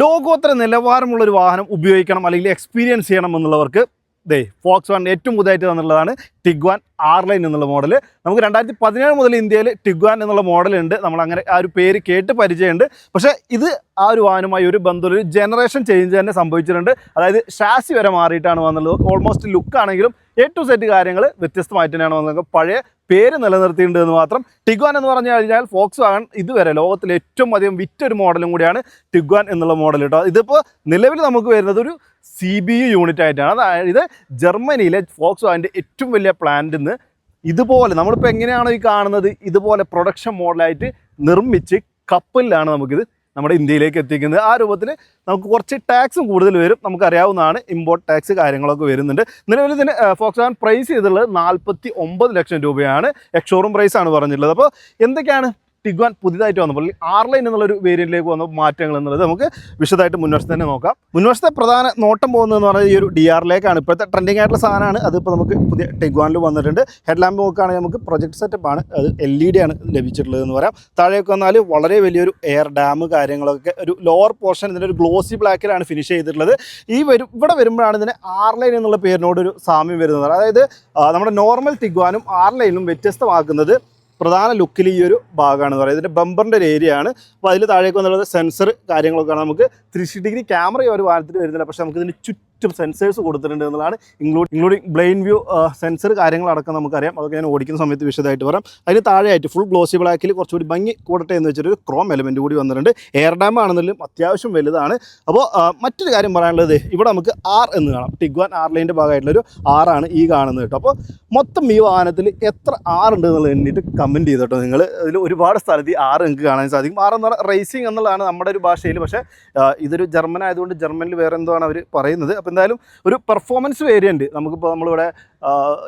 ലോകോത്തര നിലവാരമുള്ള ഒരു വാഹനം ഉപയോഗിക്കണം അല്ലെങ്കിൽ എക്സ്പീരിയൻസ് ചെയ്യണം എന്നുള്ളവർക്ക് ദേ ഫോക്സ് വൺ ഏറ്റവും പുതുതായിട്ട് തന്നിട്ടുള്ളതാണ് ടിഗ്വാൻ ആർ ലൈൻ എന്നുള്ള മോഡൽ നമുക്ക് രണ്ടായിരത്തി പതിനേഴ് മുതൽ ഇന്ത്യയിൽ ടിഗ്വാൻ എന്നുള്ള മോഡലുണ്ട് നമ്മൾ അങ്ങനെ ആ ഒരു പേര് കേട്ട് പരിചയമുണ്ട്. പക്ഷേ ഇത് ആ ഒരു വാഹനമായി ഒരു ബന്ധം ഒരു ജനറേഷൻ ചേഞ്ച് തന്നെ സംഭവിച്ചിട്ടുണ്ട്. അതായത് ഷാസി വരെ മാറിയിട്ടാണ് വന്നുള്ളത് ഓൾമോസ്റ്റ് ലുക്ക് ആണെങ്കിലും എ ടു സെറ്റ് കാര്യങ്ങൾ വ്യത്യസ്തമായിട്ട് തന്നെയാണ് വന്നത്. പഴയ പേര് നിലനിർത്തിയിട്ടുണ്ട് എന്ന് മാത്രം ടിഗ്വാൻ എന്ന് പറഞ്ഞു കഴിഞ്ഞാൽ ഫോക്സ് വാഗൺ ഇതുവരെ ലോകത്തിലെ ഏറ്റവും അധികം വിറ്റൊരു മോഡലും കൂടിയാണ് ടിഗ്വാൻ എന്നുള്ള മോഡൽ കേട്ടോ ഇതിപ്പോൾ നിലവിൽ നമുക്ക് വരുന്നത് ഒരു സി ബി യു യൂണിറ്റ് ആയിട്ടാണ്. അതായത് ജർമ്മനിയിലെ ഫോക്സ് വാഗന്റെ ഏറ്റവും വലിയ പ്ലാന്റിൽ നിന്ന് ഇതുപോലെ നമ്മളിപ്പോൾ എങ്ങനെയാണോ ഈ കാണുന്നത്? ഇതുപോലെ പ്രൊഡക്ഷൻ മോഡലായിട്ട് നിർമ്മിച്ച് കപ്പലിലാണ് നമുക്കിത് നമ്മുടെ ഇന്ത്യയിലേക്ക് എത്തിക്കുന്നത്. ആ രൂപത്തിൽ നമുക്ക് കുറച്ച് ടാക്സും കൂടുതൽ വരും. നമുക്കറിയാവുന്നതാണ് ഇമ്പോർട്ട് ടാക്സ് കാര്യങ്ങളൊക്കെ വരുന്നുണ്ട്. നിലവിൽ ഇതിന് ഫോക്സ് പ്രൈസ് ചെയ്തിട്ടുള്ളത് നാൽപ്പത്തി ലക്ഷം രൂപയാണ്. എക്സോറും പ്രൈസ് ആണ് പറഞ്ഞിട്ടുള്ളത്. അപ്പോൾ എന്തൊക്കെയാണ് ടിഗ്വാൻ പുതിയതായിട്ട് വന്നപ്പോൾ ആർ ലൈൻ എന്നുള്ളൊരു വേരിയന്റിലേക്ക് വന്ന മാറ്റങ്ങൾ എന്നുള്ളത്. നമുക്ക് വിശദമായിട്ട് മുൻവശത്ത് തന്നെ നോക്കാം. മുൻവശത്തെ പ്രധാന നോട്ടം പോകുന്നതെന്ന് പറഞ്ഞാൽ ഈ ഒരു ഡി ആറിലേക്കാണ് ഇപ്പോഴത്തെ ട്രെൻഡിങ് ആയിട്ടുള്ള സാധനമാണ്. അതിപ്പോൾ നമുക്ക് പുതിയ ടിഗ്വാനിൽ വന്നിട്ടുണ്ട്. ഹെഡ് ലാമ്പ് നോക്കുകയാണെങ്കിൽ നമുക്ക് പ്രൊജക്ട് സെറ്റപ്പ് ആണ്. അത് എൽ ഇ ഡി ആണ് ലഭിച്ചിട്ടുള്ളത് എന്ന് പറയാം. താഴേക്ക് വന്നാൽ വളരെ വലിയൊരു എയർ ഡാം കാര്യങ്ങളൊക്കെ ഒരു ലോവർ പോർഷൻ ഇതിന്റെ ഒരു ഗ്ലോസി ബ്ലാക്കിലാണ് ഫിനിഷ് ചെയ്തിട്ടുള്ളത്. ഈ വരും ഇവിടെ വരുമ്പോഴാണ് ഇതിന് ആർ ലൈൻ എന്നുള്ള പേരിനോട് ഒരു സാമ്യം വരുന്നത്. അതായത് നമ്മുടെ നോർമൽ ടിഗ്വാനും ആർ ലൈനും വ്യത്യസ്തമാക്കുന്നത് പ്രധാന ലുക്കിൽ ഈ ഒരു ഭാഗമാണ് പറയുന്നത് ഇതിന്റെ ബമ്പറിന്റെ ഒരു ഏരിയ ആണ്. അപ്പോൾ അതിൽ താഴേക്ക് വന്നുള്ളത് സെൻസർ കാര്യങ്ങളൊക്കെയാണ് നമുക്ക് ത്രീ ഡിഗ്രി ക്യാമറ ഒരു വാഹനത്തിൽ വരുന്നില്ല. പക്ഷേ നമുക്ക് ഇതിന് ചുറ്റും സെൻസേഴ്സ് കൊടുത്തിട്ടുണ്ട് എന്നുള്ളതാണ്. Include including blind view sensor കാര്യങ്ങളടക്കം നമുക്കറിയാം. അതൊക്കെ ഞാൻ ഓടിക്കുന്ന സമയത്ത് വിശദമായിട്ട് പറയാം. അതിന് താഴെയായിട്ട് ഫുൾ ഗ്ലോസി ബ്ലാക്കിൽ കുറച്ചുകൂടി ഭംഗി കൂടട്ടെ എന്ന് വെച്ചൊരു ക്രോം എലമെന്റ് കൂടി വന്നിട്ടുണ്ട്. എയർ ഡാം ആണെന്നാലും അത്യാവശ്യം വലുതാണ്. അപ്പോൾ മറ്റൊരു കാര്യം പറയാനുള്ളത് ഇവിടെ നമുക്ക് ആർ എന്ന് കാണാം. ടിഗ്വാൻ ആർ ലൈന്റെ ഭാഗമായിട്ടുള്ളൊരു ആറാണ് ഈ കാണുന്നത് കേട്ടോ. അപ്പോൾ മൊത്തം ഈ വാഹനത്തിൽ എത്ര ആർ ഉണ്ട് എന്നുള്ളത് എണ്ണിട്ട് കമന്റ് ചെയ്തോട്ടോ നിങ്ങൾ അതിൽ ഒരുപാട് സ്ഥലത്ത് ഈ ആറ് നിങ്ങൾക്ക് കാണാൻ സാധിക്കും. ആർ എന്ന് പറഞ്ഞാൽ റേസിംഗ് എന്നുള്ളതാണ് നമ്മുടെ ഒരു ഭാഷയിൽ പക്ഷേ ഇതൊരു ജർമ്മൻ ആയതുകൊണ്ട് ജർമ്മനിൽ വേറെ എന്തോ ആണ് അവർ പറയുന്നത്? അപ്പോൾ എന്തായാലും ഒരു പെർഫോമൻസ് വേരിയന്റ് നമുക്കിപ്പോൾ നമ്മളിവിടെ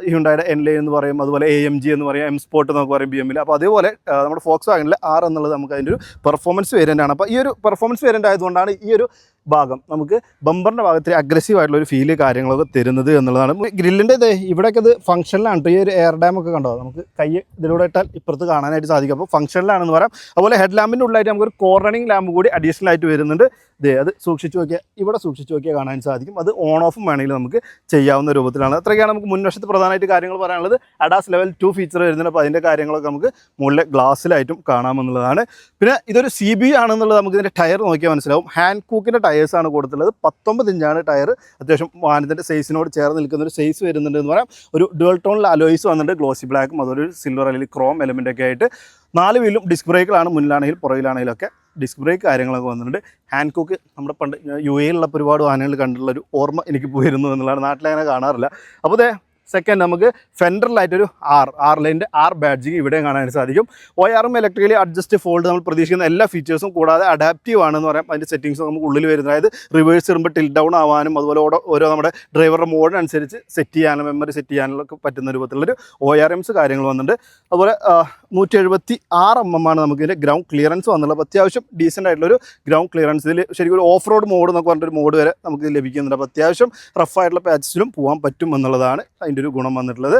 ഹ്യുണ്ടായുടെ എൻ ലൈൻ എന്ന് പറയും അതുപോലെ എ എം ജി എന്ന് പറയും എം സ്പോർട്ട് എന്നൊക്കെ പറയും ബി എമ്മിൽ അപ്പോൾ അതേപോലെ നമ്മുടെ ഫോക്സ് വാഗനിൽ ആർ എന്നുള്ളത് നമുക്ക് അതിന്റെ ഒരു പെർഫോമൻസ് വേരിയന്റ് ആണ്. അപ്പോൾ ഈ ഒരു പെർഫോമൻസ് വേരിയന്റ് ആയതുകൊണ്ടാണ് ഈ ഒരു ഭാഗം. നമുക്ക് ബമ്പറിന്റെ ഭാഗത്തിൽ അഗ്രസീവ് ആയിട്ടുള്ള ഒരു ഫീൽ കാര്യങ്ങളൊക്കെ തരുന്നത് എന്നുള്ളതാണ്. ഗ്രില്ലിന്റെ ഇത് ഇവിടെയൊക്കെ ഇത് ഫംഗ്ഷനിലാണ് ഈ ഒരു എയർ ഡാം ഒക്കെ കണ്ടോ? നമുക്ക് കൈ ഇതിലൂടെ ഇട്ടാൽ ഇപ്പുറത്ത് കാണാനായിട്ട് സാധിക്കും. അപ്പോൾ ഫംഗ്ഷനിലാണെന്ന് പറയാം. അതുപോലെ ഹെഡ് ലാമ്പിന്റെ ഉള്ളിലായിട്ട് നമുക്കൊരു കോർണറിംഗ് ലാമ്പ് കൂടി അഡീഷണൽ ആയിട്ട് വരുന്നുണ്ട്. ദേ അത് സൂക്ഷിച്ചു നോക്കിയാൽ ഇവിടെ സൂക്ഷിച്ചു നോക്കിയാൽ കാണാൻ സാധിക്കും. അത് ഓൺ ഓഫും വേണമെങ്കിൽ നമുക്ക് ചെയ്യാവുന്ന രൂപത്തിലാണ്. അത്രയൊക്കെയാണ് നമുക്ക് മുൻവശത്ത് പ്രധാനമായിട്ട് കാര്യങ്ങൾ പറയാനുള്ളത്. അഡാസ് ലെവൽ ടു ഫീച്ചർ വരുന്നുണ്ട്. അപ്പോൾ അതിന്റെ കാര്യങ്ങളൊക്കെ നമുക്ക് മുകളിലെ ഗ്ലാസ്സിലായിട്ടും കാണാമെന്നുള്ളതാണ്. പിന്നെ ഇതൊരു സി ബി ആണെന്നുള്ളത് നമുക്ക് ഇതിന്റെ ടയർ നോക്കിയാൽ മനസ്സിലാവും. ഹാൻഡ് കൂക്കിന്റെ ടയേഴ്സാണ് കൊടുത്തിട്ടുള്ളത്. പത്തൊമ്പത് ഇഞ്ചാണ് ടയർ അത്യാവശ്യം വാഹനത്തിന്റെ സൈസിനോട് ചേർന്ന് നിൽക്കുന്ന ഒരു സൈസ് വരുന്നുണ്ട് എന്ന് പറയാം. ഒരു ഡുവൽ ടോണിൽ അലോയ്സ് വന്നിട്ടുണ്ട്. ഗ്ലോസി ബ്ലാക്കും അതൊരു സിൽവർ അല്ലെങ്കിൽ ക്രോം എലമെന്റൊക്കെ ആയിട്ട്. നാല് വീലും ഡിസ്ക് ബ്രേക്കിലാണ് മുന്നിലാണെങ്കിലും പുറകിലാണെങ്കിലൊക്കെ ഡിസ്ക് ബ്രേക്ക് കാര്യങ്ങളൊക്കെ വന്നിട്ടുണ്ട്. ഹാൻഡ് കുക്ക് നമ്മുടെ പണ്ട് യു എയിലുള്ള ഒരുപാട് വാഹനങ്ങൾ കണ്ടിട്ടുള്ള ഒരു ഓർമ്മ എനിക്ക് പോയിരുന്നു എന്നുള്ളതാണ്. നാട്ടിലങ്ങനെ കാണാറില്ല. അപ്പോൾ ദേ സെക്കൻഡ് നമുക്ക് ഫെൻഡറിലായിട്ടൊരു ആർ ആർ ലൈന്റെ ആർ ബാഡ്ജിങ് ഇവിടെയും കാണാൻ സാധിക്കും. ഒ ആറും ഇലക്ട്രിക്കലി അഡ്ജസ്റ്റ് ഫോൾഡ് നമ്മൾ പ്രതീക്ഷിക്കുന്ന എല്ലാ ഫീച്ചേഴ്സും കൂടാതെ അഡാപ്റ്റീവ് ആണെന്ന് പറയാം. അതിന്റെ സെറ്റിംഗ്സ് നമുക്ക് ഉള്ളിൽ വരുന്നത് അതായത് റിവേഴ്സ് വരുമ്പോൾ ടിൽ ഡൗൺ ആവാനും അതുപോലെ ഓരോ നമ്മുടെ ഡ്രൈവറുടെ മോഡിനനുസരിച്ച് സെറ്റ് ചെയ്യാനും മെമ്മറി സെറ്റ് ചെയ്യാനൊക്കെ പറ്റുന്ന രൂപത്തിലുള്ളൊരു ഒ ആർ എംസ് കാര്യങ്ങൾ വന്നിട്ടുണ്ട്. അതുപോലെ നൂറ്റി എഴുപത്തി ആറ് എം എം ആണ് നമുക്ക് ഇതിന്റെ ഗ്രൗണ്ട് ക്ലിയറൻസ് വന്നുള്ളത് അത്യാവശ്യം ഡീസന്റ് ആയിട്ടുള്ളൊരു ഗ്രൗണ്ട് ക്ലിയറൻസ് ഇതിൽ ശരിക്കും ഒരു ഓഫ് റോഡ് മോഡ് എന്നൊക്കെ പറഞ്ഞിട്ടൊരു മോഡ് വരെ നമുക്ക് ലഭിക്കുന്നുണ്ട്. അപ്പോൾ അത്യാവശ്യം റഫായിട്ടുള്ള പാച്ചസിലും പോകാൻ പറ്റും എന്നുള്ളതാണ് അതിന്റെ ഒരു ഗുണം വന്നിട്ടുള്ളത്.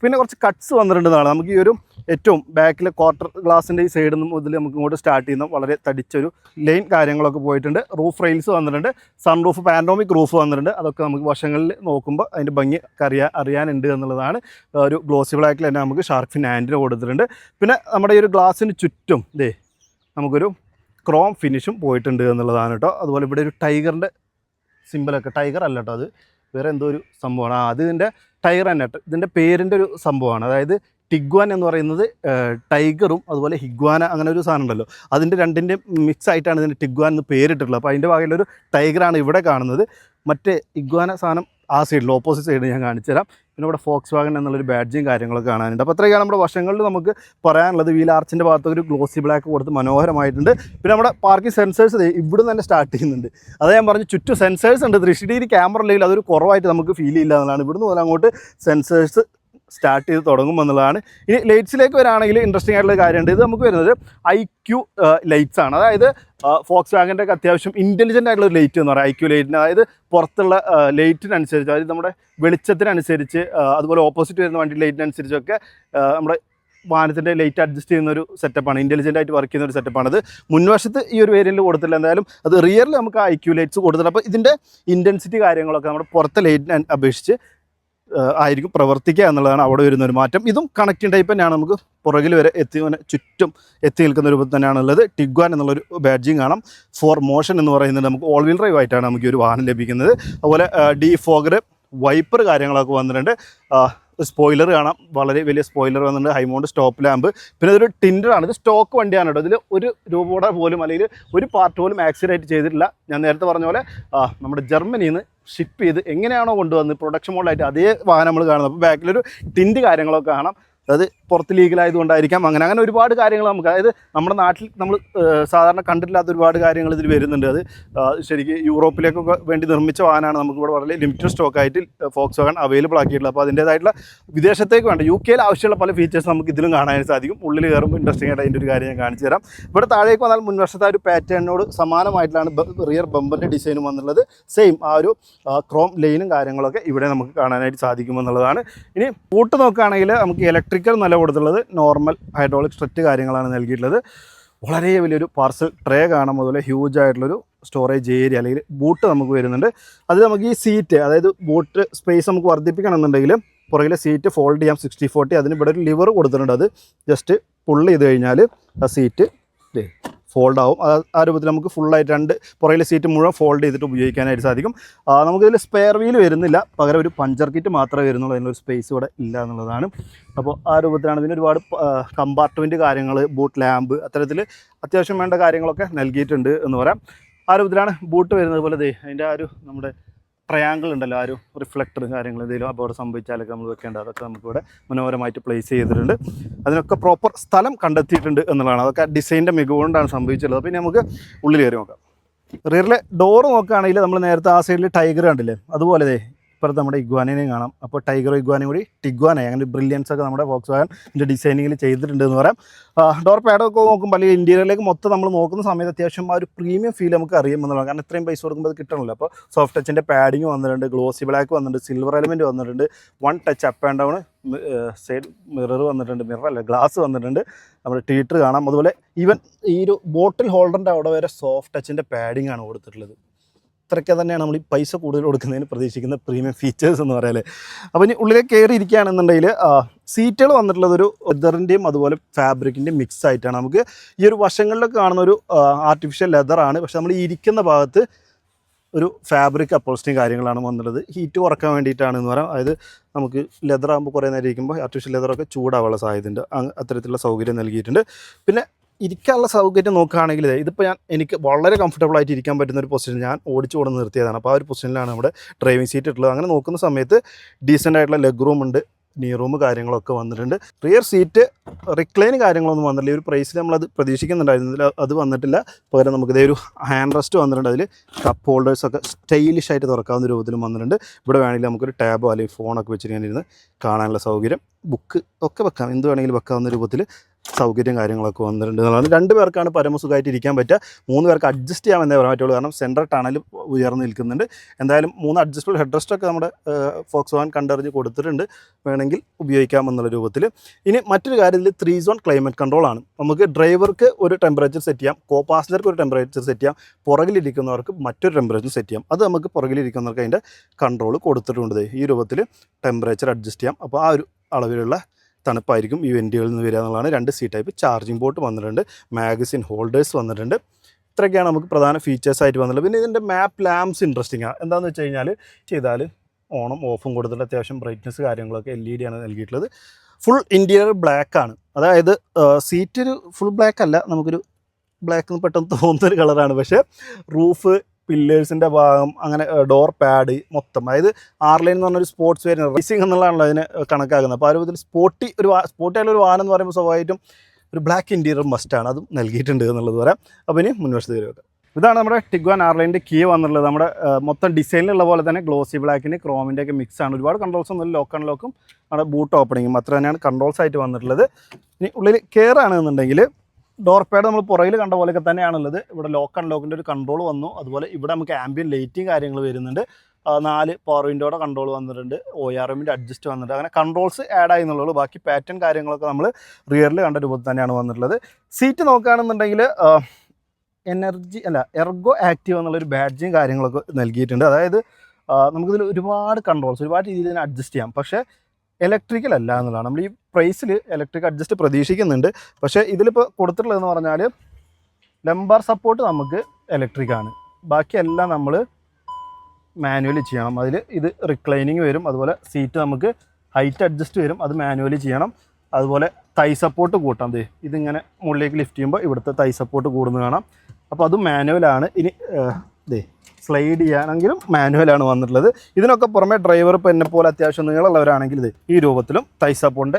പിന്നെ കുറച്ച് കട്ട്സ് വന്നിട്ടുണ്ടെന്നാണ് നമുക്ക് ഈ ഒരു ഏറ്റവും ബാക്കിലെ ക്വാർട്ടർ ഗ്ലാസിന്റെ ഈ സൈഡിൽ നിന്നും ഇതിൽ നമുക്ക് ഇങ്ങോട്ട് സ്റ്റാർട്ട് ചെയ്യുന്ന വളരെ തടിച്ചൊരു ലൈൻ കാര്യങ്ങളൊക്കെ പോയിട്ടുണ്ട്. റൂഫ് റെയിൽസ് വന്നിട്ടുണ്ട്. സൺ റൂഫ് പാൻഡോമിക് റൂഫ് വന്നിട്ടുണ്ട്. അതൊക്കെ നമുക്ക് വശങ്ങളിൽ നോക്കുമ്പോൾ അതിന്റെ ഭംഗി അറിയാൻ അറിയാനുണ്ട് എന്നുള്ളതാണ്. ഒരു ഗ്ലോസി ബ്ലാക്കിൽ തന്നെ നമുക്ക് ഷാർക്ക് ഫിൻ ആൻഡിന് കൊടുത്തിട്ടുണ്ട്. പിന്നെ നമ്മുടെ ഈ ഒരു ഗ്ലാസ്സിന് ചുറ്റും ദേ നമുക്കൊരു ക്രോം ഫിനിഷും പോയിട്ടുണ്ട് എന്നുള്ളതാണ് കേട്ടോ. അതുപോലെ ഇവിടെ ഒരു ടൈഗറിന്റെ സിമ്പിളൊക്കെ ടൈഗർ അല്ല കേട്ടോ അത്. വേറെ എന്തോ ഒരു സംഭവമാണ്. ആ അത് ഇതിന്റെ ടൈഗർ തന്നെ ഇതിന്റെ പേരിന്റെ ഒരു സംഭവമാണ്. അതായത് ടിഗ്വാൻ എന്ന് പറയുന്നത് ടൈഗറും അതുപോലെ ഹിഗ്വാന അങ്ങനെ ഒരു സാധനം ഉണ്ടല്ലോ. അതിന്റെ രണ്ടിന്റെ മിക്സ് ആയിട്ടാണ് ഇതിന്റെ ടിഗ്വാൻ എന്ന് പേരിട്ടുള്ളത് അപ്പോൾ അതിന്റെ ഭാഗമുള്ളൊരു ടൈഗറാണ് ഇവിടെ കാണുന്നത്. മറ്റേ ഇഗ്വാന സാധനം ആ സൈഡിൽ ഓപ്പോസിറ്റ് സൈഡിൽ ഞാൻ കാണിച്ചുതരാം. പിന്നെ ഇവിടെ ഫോക്സ് വാഗൻ എന്നുള്ളൊരു ബാഡ്ജിയും കാര്യങ്ങളൊക്കെ കാണാനുണ്ട്. അപ്പോൾ അത്രയൊക്കെയാണ് നമ്മുടെ വശങ്ങളിൽ നമുക്ക് പറയാനുള്ളത്. വീൽ ആർച്ചിന്റെ ഭാഗത്ത് ഒരു ഗ്ലോസി ബ്ലാക്ക് കൊടുത്ത് മനോഹരമായിട്ടുണ്ട്. പിന്നെ നമ്മുടെ പാർക്കിംഗ് സെൻസേഴ്സ് ഇവിടുന്ന് തന്നെ സ്റ്റാർട്ട് ചെയ്യുന്നുണ്ട്. അത് ഞാൻ പറഞ്ഞു ചുറ്റും സെൻസേഴ്സ് ഉണ്ട്. ത്രീ ക്യാമറ ഉണ്ടെങ്കിൽ അതൊരു കുറവായിട്ട് നമുക്ക് ഫീൽ ചെയ്യില്ല എന്നുള്ളതാണ്. ഇവിടുന്ന് മുതൽ അങ്ങോട്ട് സെൻസേഴ്സ് സ്റ്റാർട്ട് ചെയ്ത് തുടങ്ങും എന്നുള്ളതാണ്. ഇനി ലൈറ്റ്സിലേക്ക് വരാണെങ്കിൽ ഇൻട്രസ്റ്റിംഗ് ആയിട്ടുള്ള കാര്യമുണ്ട്. ഇത് നമുക്ക് വരുന്നത് ഐ ക്യു ലൈറ്റ്സ് ആണ്. അതായത് ഫോക്സ് വാഗന്റെ ഒക്കെ അത്യാവശ്യം ഇന്റലിജന്റ് ആയിട്ടുള്ള ഒരു ലൈറ്റ് എന്ന് പറയാം. ഐ ക്യു ലൈറ്റിന് അതായത് പുറത്തുള്ള ലൈറ്റിനനുസരിച്ച് അതായത് നമ്മുടെ വെളിച്ചത്തിനനുസരിച്ച് അതുപോലെ ഓപ്പോസിറ്റ് വരുന്ന വണ്ടി ലൈറ്റിനനുസരിച്ചൊക്കെ നമ്മുടെ വാഹനത്തിന്റെ ലൈറ്റ് അഡ്ജസ്റ്റ് ചെയ്യുന്ന ഒരു സെറ്റപ്പാണ് ഇന്റലിജന്റ് ആയിട്ട് വർക്ക് ചെയ്യുന്ന ഒരു സെറ്റപ്പാണ് അത് മുൻവശത്ത് ഈ ഒരു വേരിയന്റ് കൊടുത്തില്ല എന്തായാലും അത് റിയറിൽ നമുക്ക് ഐ ക്യു ലൈറ്റ്സ് കൊടുത്തിട്ടുണ്ട്. അപ്പോൾ ഇതിന്റെ ഇന്റൻസിറ്റി കാര്യങ്ങളൊക്കെ നമ്മുടെ പുറത്തെ ലൈറ്റിനെ അപേക്ഷിച്ച് ആയിരിക്കും പ്രവർത്തിക്കുക എന്നുള്ളതാണ് അവിടെ വരുന്ന ഒരു മാറ്റം. ഇതും കണക്റ്റിംഗ് ടൈപ്പ് തന്നെയാണ്. നമുക്ക് പുറകിൽ വരെ എത്തി ചുറ്റും എത്തി നിൽക്കുന്ന രൂപത്തിൽ തന്നെയാണുള്ളത് ടിഗ്വാൻ എന്നുള്ളൊരു ബാഡ്ജിങ് കാണാം. ഫോർ മോഷൻ എന്ന് പറയുന്നത് നമുക്ക് ഓൾ വീൽ ഡ്രൈവ് ആയിട്ടാണ് നമുക്ക് ഈ ഒരു വാഹനം ലഭിക്കുന്നത്. അതുപോലെ ഡി ഫോഗർ വൈപ്പർ കാര്യങ്ങളൊക്കെ വന്നിട്ടുണ്ട്. സ്പോയിലർ കാണാം. വളരെ വലിയ സ്പോയിലർ വന്നിട്ടുണ്ട്. ഹൈമൗണ്ട് സ്റ്റോപ്പ് ലാമ്പ് പിന്നെ ഇതൊരു ടിൻഡറാണ് ഇത് സ്റ്റോക്ക് വണ്ടിയാണ് കേട്ടോ. ഇതിൽ ഒരു രൂപയുടെ പോലും അല്ലെങ്കിൽ ഒരു പാർട്ട് പോലും ആക്സിഡന്റ് ചെയ്തിട്ടില്ല. ഞാൻ നേരത്തെ പറഞ്ഞ പോലെ നമ്മുടെ ജർമ്മനിയിൽ നിന്ന് ഷിപ്പ് ചെയ്ത് എങ്ങനെയാണോ കൊണ്ടുവന്ന് പ്രൊഡക്ഷൻ മോഡലായിട്ട് അതേ വാഹനം നമ്മൾ കാണുന്നത്. അപ്പോൾ ബാക്കിലൊരു ടിന്റ് കാര്യങ്ങളൊക്കെ കാണാം. അത് പുറത്ത് ലീഗലായതുകൊണ്ടായിരിക്കാം അങ്ങനെ അങ്ങനെ ഒരുപാട് കാര്യങ്ങൾ നമുക്ക്. അതായത് നമ്മുടെ നാട്ടിൽ നമ്മൾ സാധാരണ കണ്ടിട്ടില്ലാത്ത ഒരുപാട് കാര്യങ്ങൾ ഇതിൽ വരുന്നുണ്ട്. അത് ശരിക്കും യൂറോപ്പിലേക്കൊക്കെ വേണ്ടി നിർമ്മിച്ച വാഹനമാണ് നമുക്ക് ഇവിടെ വളരെ ലിമിറ്റഡ് സ്റ്റോക്കായിട്ട് ഫോക്സ് വാഗൺ അവൈലബിൾ ആക്കിയിട്ടുള്ളത്. അപ്പോൾ അതിന്റേതായിട്ടുള്ള വിദേശത്തേക്ക് വേണ്ട യു കെയിൽ ആവശ്യമുള്ള പല ഫീച്ചേഴ്സ് നമുക്ക് ഇതിലും കാണാൻ സാധിക്കും. ഉള്ളിൽ കയറുമ്പോൾ ഇൻട്രസ്റ്റിംഗ് ആയിട്ട് അതിന്റെ ഒരു കാര്യം ഞാൻ കാണിച്ചു തരാം. ഇവിടെ താഴേക്ക് വന്നാൽ മുൻവർഷത്തെ ഒരു പാറ്റേണിനോട് സമാനമായിട്ടാണ് റിയർ ബമ്പറിന്റെ ഡിസൈനും വന്നുള്ളത് സെയിം ആ ഒരു ക്രോം ലൈനും കാര്യങ്ങളൊക്കെ ഇവിടെ നമുക്ക് കാണാനായിട്ട് സാധിക്കുമെന്നുള്ളതാണ്. ഇനി പൂട്ട് നോക്കുകയാണെങ്കിൽ നമുക്ക് ഇലക്ട്രിക്കൽ നല്ല കൊടുത്തുള്ളത് നോർമൽ ഹൈഡ്രോളിക് സ്ട്രെറ്റ് കാര്യങ്ങളാണ് നൽകിയിട്ടുള്ളത്. വളരെ വലിയൊരു പാർസൽ ട്രേ കാണാൻ അതുപോലെ ഹ്യൂജ് ആയിട്ടുള്ളൊരു സ്റ്റോറേജ് ഏരിയ അല്ലെങ്കിൽ ബൂട്ട് നമുക്ക് വരുന്നുണ്ട്. അത് നമുക്ക് ഈ സീറ്റ് അതായത് ബൂട്ട് സ്പേസ് നമുക്ക് വർദ്ധിപ്പിക്കണം എന്നുണ്ടെങ്കിൽ പുറകിലെ സീറ്റ് ഫോൾഡ് ചെയ്യാം സിക്സ്റ്റി ഫോർട്ടി അതിന് ഇവിടെ ഒരു ലിവർ കൊടുത്തിട്ടുണ്ട്. അത് ജസ്റ്റ് പുള്ള് ചെയ്ത് കഴിഞ്ഞാൽ ആ സീറ്റ് ഫോൾഡ് ആവും. ആ രൂപത്തിൽ നമുക്ക് ഫുള്ളായിട്ട് രണ്ട് പുറകിലെ സീറ്റ് മുഴുവൻ ഫോൾഡ് ചെയ്തിട്ട് ഉപയോഗിക്കാനായിട്ട് സാധിക്കും. നമുക്കിതിൽ സ്പെയർ വീൽ വരുന്നില്ല. പകരം ഒരു പഞ്ചർ കിറ്റ് മാത്രമേ വരുന്നുള്ളൂ. അതിനൊരു സ്പേസ് ഇവിടെ ഇല്ല എന്നുള്ളതാണ്. അപ്പോൾ ആ രൂപത്തിലാണ് ഇതിന് ഒരുപാട് കമ്പാർട്ട്മെന്റ് കാര്യങ്ങൾ ബൂട്ട് ലാമ്പ് അത്തരത്തിൽ അത്യാവശ്യം വേണ്ട കാര്യങ്ങളൊക്കെ നൽകിയിട്ടുണ്ട് എന്ന് പറയാം. ആ രൂപത്തിലാണ് ബൂട്ട് വരുന്നത് പോലെ ദേ അതിന്റെ ആ ഒരു നമ്മുടെ ട്രയാങ്കിൾ ഉണ്ടല്ലോ ആ ഒരു റിഫ്ലക്ടർ കാര്യങ്ങൾ എന്തെങ്കിലും അപകടം സംഭവിച്ചാലൊക്കെ നമ്മൾ വെക്കേണ്ട. അതൊക്കെ നമുക്കിവിടെ മനോഹരമായിട്ട് പ്ലേസ് ചെയ്തിട്ടുണ്ട്. അതിനൊക്കെ പ്രോപ്പർ സ്ഥലം കണ്ടെത്തിയിട്ടുണ്ട് എന്നുള്ളതാണ്. അതൊക്കെ ഡിസൈന്റെ മികവുകൊണ്ടാണ് സംഭവിച്ചിട്ടുള്ളത്. പിന്നെ നമുക്ക് ഉള്ളിൽ കയറി നോക്കാം. റിയറിലെ ഡോറ് നോക്കുകയാണെങ്കിൽ നമ്മൾ നേരത്തെ ആ സൈഡിൽ ടൈഗർ കണ്ടില്ലേ? അതുപോലെ ഇപ്പുറത്ത് നമ്മുടെ ഇഗ്വാനിനെയും കാണാം. അപ്പോൾ ടൈഗർ ഇഗ്വാനും കൂടി ടിഗ്വാനായി. അങ്ങനെ ബ്രില്യൻസ് ഒക്കെ നമ്മുടെ ഫോക്സ് വാഗൻ ഡിസൈനിങ്ങിൽ ചെയ്തിട്ടുണ്ട് എന്ന് പറയാം. ഡോർ പാഡൊക്കെ നോക്കുമ്പോൾ അല്ലെങ്കിൽ ഇന്റീരിയറിലേക്ക് മൊത്തം നമ്മൾ നോക്കുന്ന സമയത്ത് അത്യാവശ്യം ആ ഒരു പ്രീമിയം ഫീൽ നമുക്ക് അറിയുമെന്നുള്ളതാണ്. കാരണം ഇത്രയും പൈസ കൊടുക്കുമ്പോൾ അത് കിട്ടണമല്ലോ. അപ്പോൾ സോഫ്റ്റ് ടച്ചിന്റെ പാഡിങ് വന്നിട്ടുണ്ട് ഗ്ലോസി ബ്ലാക്ക് വന്നിട്ടുണ്ട് സിൽവർ എലമെന്റ് വന്നിട്ടുണ്ട് one touch up and down side mirror വന്നിട്ടുണ്ട് മിറർ അല്ല ഗ്ലാസ് വന്നിട്ടുണ്ട്. നമ്മുടെ ടീറ്റർ കാണാം. അതുപോലെ ഈവൻ ഈ ഒരു ബോട്ടിൽ ഹോൾഡറിന്റെ അവിടെ വരെ സോഫ്റ്റ് ടച്ചിന്റെ പാഡിംഗ് ആണ് കൊടുത്തിട്ടുള്ളത്. ഇത്രയ്ക്ക് തന്നെയാണ് നമ്മൾ ഈ പൈസ കൂടുതൽ കൊടുക്കുന്നതിന് പ്രതീക്ഷിക്കുന്ന പ്രീമിയം ഫീച്ചേഴ്സ് എന്ന് പറയാല്ലേ? അപ്പോൾ ഇനി ഉള്ളിലേക്ക് കയറി ഇരിക്കുകയാണെന്നുണ്ടെങ്കിൽ സീറ്റുകൾ വന്നിട്ടുള്ളത് ഒരു ലെതറിന്റെയും അതുപോലെ ഫാബ്രിക്കിന്റെയും മിക്സ് ആയിട്ടാണ്. നമുക്ക് ഈ ഒരു വശങ്ങളിലൊക്കെ കാണുന്ന ഒരു ആർട്ടിഫിഷ്യൽ ലെതറാണ് പക്ഷെ നമ്മൾ ഇരിക്കുന്ന ഭാഗത്ത് ഒരു ഫാബ്രിക് അപ്പോൾസ്റ്റിങ് കാര്യങ്ങളാണ് വന്നിട്ടുള്ളത്. ഹീറ്റ് കുറയ്ക്കാൻ വേണ്ടിയിട്ടാണ് എന്ന് പറയാം. അതായത് നമുക്ക് ലെതറാകുമ്പോൾ കുറേ നേരം ഇരിക്കുമ്പോൾ ആർട്ടിഫിഷ്യൽ ലെതറൊക്കെ ചൂടാവാനുള്ള സാധ്യതയുണ്ട്. അത്തരത്തിലുള്ള സൗകര്യം നൽകിയിട്ടുണ്ട്. പിന്നെ ഇരിക്കാനുള്ള സൗകര്യം നോക്കുകയാണെങ്കിൽ ഇതിപ്പോൾ ഞാൻ എനിക്ക് വളരെ കംഫർട്ടബിൾ ആയിട്ട് ഇരിക്കാൻ പറ്റുന്ന ഒരു പൊസിഷൻ ഞാൻ ഓടിച്ചു കൊണ്ട് നിർത്തിയതാണ്. അപ്പോൾ ആ ഒരു പൊസിഷനിലാണ് നമ്മുടെ ഡ്രൈവിംഗ് സീറ്റ് ഇട്ടുള്ളത്. അങ്ങനെ നോക്കുന്ന സമയത്ത് ഡീസന്റ് ആയിട്ടുള്ള ലെഗ് റൂം ഉണ്ട് നീ റൂം കാര്യങ്ങളൊക്കെ വന്നിട്ടുണ്ട്. റിയർ സീറ്റ് റിക്ലൈൻ കാര്യങ്ങളൊന്നും വന്നിട്ടില്ല. ഒരു പ്രൈസിൽ നമ്മളത് പ്രതീക്ഷിക്കുന്നുണ്ടായിരുന്നില്ല. അത് വന്നിട്ടില്ല. പകരം നമുക്ക് ഇതേ ഒരു ഹാൻഡ് റെസ്റ്റ് വന്നിട്ടുണ്ട്. അതിൽ കപ്പ് ഹോൾഡേഴ്സൊക്കെ സ്റ്റൈലിഷ് ആയിട്ട് തുറക്കാവുന്ന രൂപത്തിലും വന്നിട്ടുണ്ട്. ഇവിടെ വേണമെങ്കിൽ നമുക്കൊരു ടാബോ അല്ലെങ്കിൽ ഫോണൊക്കെ വെച്ചിട്ട് ഇരുന്ന് കാണാനുള്ള സൗകര്യം. ബുക്ക് ഒക്കെ വെക്കാം. എന്ത് വേണമെങ്കിലും വെക്കാവുന്ന രൂപത്തിൽ സൗകര്യം കാര്യങ്ങളൊക്കെ വന്നിട്ടുണ്ട് എന്നുള്ളതാണ് രണ്ട് പേർക്കാണ് പരമസുഖമായിട്ട് ഇരിക്കാൻ പറ്റുക. മൂന്ന് പേർക്ക് അഡ്ജസ്റ്റ് ചെയ്യാമെന്നേ പറയാൻ പറ്റുള്ളൂ. കാരണം സെൻട്രൽ ടണൽ ഉയർന്ന് നിൽക്കുന്നുണ്ട്. എന്തായാലും മൂന്ന് അഡ്ജസ്റ്റബിൾ ഹെഡ് റെസ്റ്റൊക്കെ നമ്മുടെ ഫോക്സ് വാൻ കണ്ടറിഞ്ഞ് കൊടുത്തിട്ടുണ്ട്. വേണമെങ്കിൽ ഉപയോഗിക്കാം എന്നുള്ള രൂപത്തിൽ ഇനി മറ്റൊരു കാര്യത്തിൽ ത്രീ സോൺ ക്ലൈമറ്റ് കൺട്രോൾ ആണ്. നമുക്ക് ഡ്രൈവർക്ക് ഒരു ടെമ്പറേച്ചർ സെറ്റ് ചെയ്യാം. കോ പാസഞ്ചർക്ക് ഒരു ടെമ്പറേച്ചർ സെറ്റ് ചെയ്യാം. പുറകിലിരിക്കുന്നവർക്ക് മറ്റൊരു ടെമ്പറേച്ചർ സെറ്റ് ചെയ്യാം. അത് നമുക്ക് പുറകിലിരിക്കുന്നവർക്ക് അതിന്റെ കൺട്രോൾ കൊടുത്തിട്ടുണ്ട് ഈ രൂപത്തിൽ ടെമ്പറേച്ചർ അഡ്ജസ്റ്റ് ചെയ്യാം. അപ്പോൾ ആ ഒരു അളവിലുള്ള തണുപ്പായിരിക്കും ഈ വെന്റുകളിൽ നിന്ന് വരിക എന്നുള്ളതാണ് രണ്ട് സി ടൈപ്പ് ചാർജിങ് പോർട്ട് വന്നിട്ടുണ്ട് മാഗസിൻ ഹോൾഡേഴ്സ് വന്നിട്ടുണ്ട്. ഇത്രയൊക്കെയാണ് നമുക്ക് പ്രധാന ഫീച്ചേഴ്സ് ആയിട്ട് വന്നുള്ളത് പിന്നെ ഇതിന്റെ മാപ്പ് ലാംപ്സ് ഇൻട്രസ്റ്റിംഗ് ആണ് എന്താണെന്ന് വെച്ച് കഴിഞ്ഞാൽ ചെയ്താൽ ഓണും ഓഫും കൊടുത്തിട്ട് അത്യാവശ്യം ബ്രൈറ്റ്നസ് കാര്യങ്ങളൊക്കെ എൽ ഇ ഡി ആണ് നൽകിയിട്ടുള്ളത്. ഫുൾ ഇന്റീരിയർ ബ്ലാക്ക് ആണ്. അതായത് സീറ്റ് ഒരു ഫുൾ ബ്ലാക്ക് അല്ല. നമുക്കൊരു ബ്ലാക്ക് എന്ന് പെട്ടെന്ന് തോന്നുന്നൊരു കളറാണ് പക്ഷേ റൂഫ് പില്ലേഴ്സിന്റെ ഭാഗം അങ്ങനെ ഡോർ പാഡ് മൊത്തം. അതായത് ആർ ലൈൻ എന്ന് പറഞ്ഞൊരു സ്പോർട്സ് വെയർ റേസിംഗ് എന്നുള്ളതാണല്ലോ അതിന് കണക്കാക്കുന്നത്. അപ്പോൾ ആ രൂപത്തിൽ സ്പോർട്ടി ഒരു ആയിട്ടുള്ള ഒരു വാഹനം എന്ന് പറയുമ്പോൾ സ്വാഭാവികമായിട്ടും ഒരു ബ്ലാക്ക് ഇന്റീരിയർ മസ്റ്റാണ് അതും നൽകിയിട്ടുണ്ട് എന്നുള്ളത് പറയാം. അപ്പോൾ ഇനി മുൻവശത്ത് കയറി ഇതാണ് നമ്മുടെ ടിഗ്വാൻ ആർലൈന്റെ കീ വന്നുള്ളത് നമ്മുടെ മൊത്തം ഡിസൈനിലുള്ള പോലെ തന്നെ ഗ്ലോസി ബ്ലാക്കിന്റെ ക്രോമിന്റെ ഒക്കെ മിക്സ് ആണ്. ഒരുപാട് കൺട്രോൾസ് ഒന്നും ലോക്ക് ആൻഡ് ലോക്കും നമ്മുടെ ബൂട്ട് ഓപ്പണിങ്ങും അത്ര തന്നെയാണ് കൺട്രോൾസ് ആയിട്ട് വന്നിട്ടുള്ളത്. ഇനി ഉള്ളിൽ കയറാണെന്നുണ്ടെങ്കിൽ ഡോർ പേഡ് നമ്മൾ പുറകിൽ കണ്ട പോലെയൊക്കെ തന്നെയാണുള്ളത്. ഇവിടെ ലോക്ക് ആൻഡ് ലോക്കിന്റെ ഒരു കൺട്രോൾ വന്നു. അതുപോലെ ഇവിടെ നമുക്ക് ആംബിയൻ ലൈറ്റും കാര്യങ്ങൾ വരുന്നുണ്ട്. നാല് പവർ വിൻഡോയുടെ കൺട്രോൾ വന്നിട്ടുണ്ട്. ഒ ആർ എമ്മിന്റെ അഡ്ജസ്റ്റ് വന്നിട്ടുണ്ട്. അങ്ങനെ കൺട്രോൾസ് ആഡ് ആയി എന്നുള്ളൂ ബാക്കി പാറ്റേൺ കാര്യങ്ങളൊക്കെ നമ്മൾ റിയറിൽ കണ്ട രൂപത്തിൽ തന്നെയാണ് വന്നിട്ടുള്ളത്. സീറ്റ് നോക്കുകയാണെന്നുണ്ടെങ്കിൽ എനർജി അല്ല എർഗോ ആക്റ്റീവ് എന്നുള്ളൊരു ബാഡ്ജും കാര്യങ്ങളൊക്കെ നൽകിയിട്ടുണ്ട്. അതായത് നമുക്കിതിൽ ഒരുപാട് കൺട്രോൾസ് ഒരുപാട് രീതിയിൽ അഡ്ജസ്റ്റ് ചെയ്യാം. പക്ഷേ ഇലക്ട്രിക്കൽ അല്ല എന്നുള്ളതാണ്. നമ്മൾ ഈ പ്രൈസിൽ ഇലക്ട്രിക് അഡ്ജസ്റ്റ് പ്രതീക്ഷിക്കുന്നുണ്ട്. പക്ഷേ ഇതിലിപ്പോൾ കൊടുത്തിട്ടുള്ളതെന്ന് പറഞ്ഞാൽ ലംബാർ സപ്പോർട്ട് നമുക്ക് ഇലക്ട്രിക് ആണ്. ബാക്കിയെല്ലാം നമ്മൾ മാനുവലി ചെയ്യണം. അതിൽ ഇത് റിക്ലൈനിങ് വരും അതുപോലെ സീറ്റ് നമുക്ക് ഹൈറ്റ് അഡ്ജസ്റ്റ് വരും അത് മാനുവലി ചെയ്യണം. അതുപോലെ തൈ സപ്പോർട്ട് കൂട്ടാം ദേ ഇതിങ്ങനെ മുകളിലേക്ക് ലിഫ്റ്റ് ചെയ്യുമ്പോൾ ഇവിടുത്തെ തൈ സപ്പോർട്ട് കൂടുന്നത് കാണാം. അപ്പോൾ അത് മാനുവലാണ് ഇനി ദേ സ്ലൈഡ് ചെയ്യാനെങ്കിലും മാനുവലാണ് വന്നിട്ടുള്ളത്. ഇതിനൊക്കെ പുറമെ ഡ്രൈവർ ഇപ്പോൾ എന്നെ പോലെ അത്യാവശ്യം നീളമുള്ളവരാണെങ്കിൽ ഇത് ഈ രൂപത്തിലും തൈ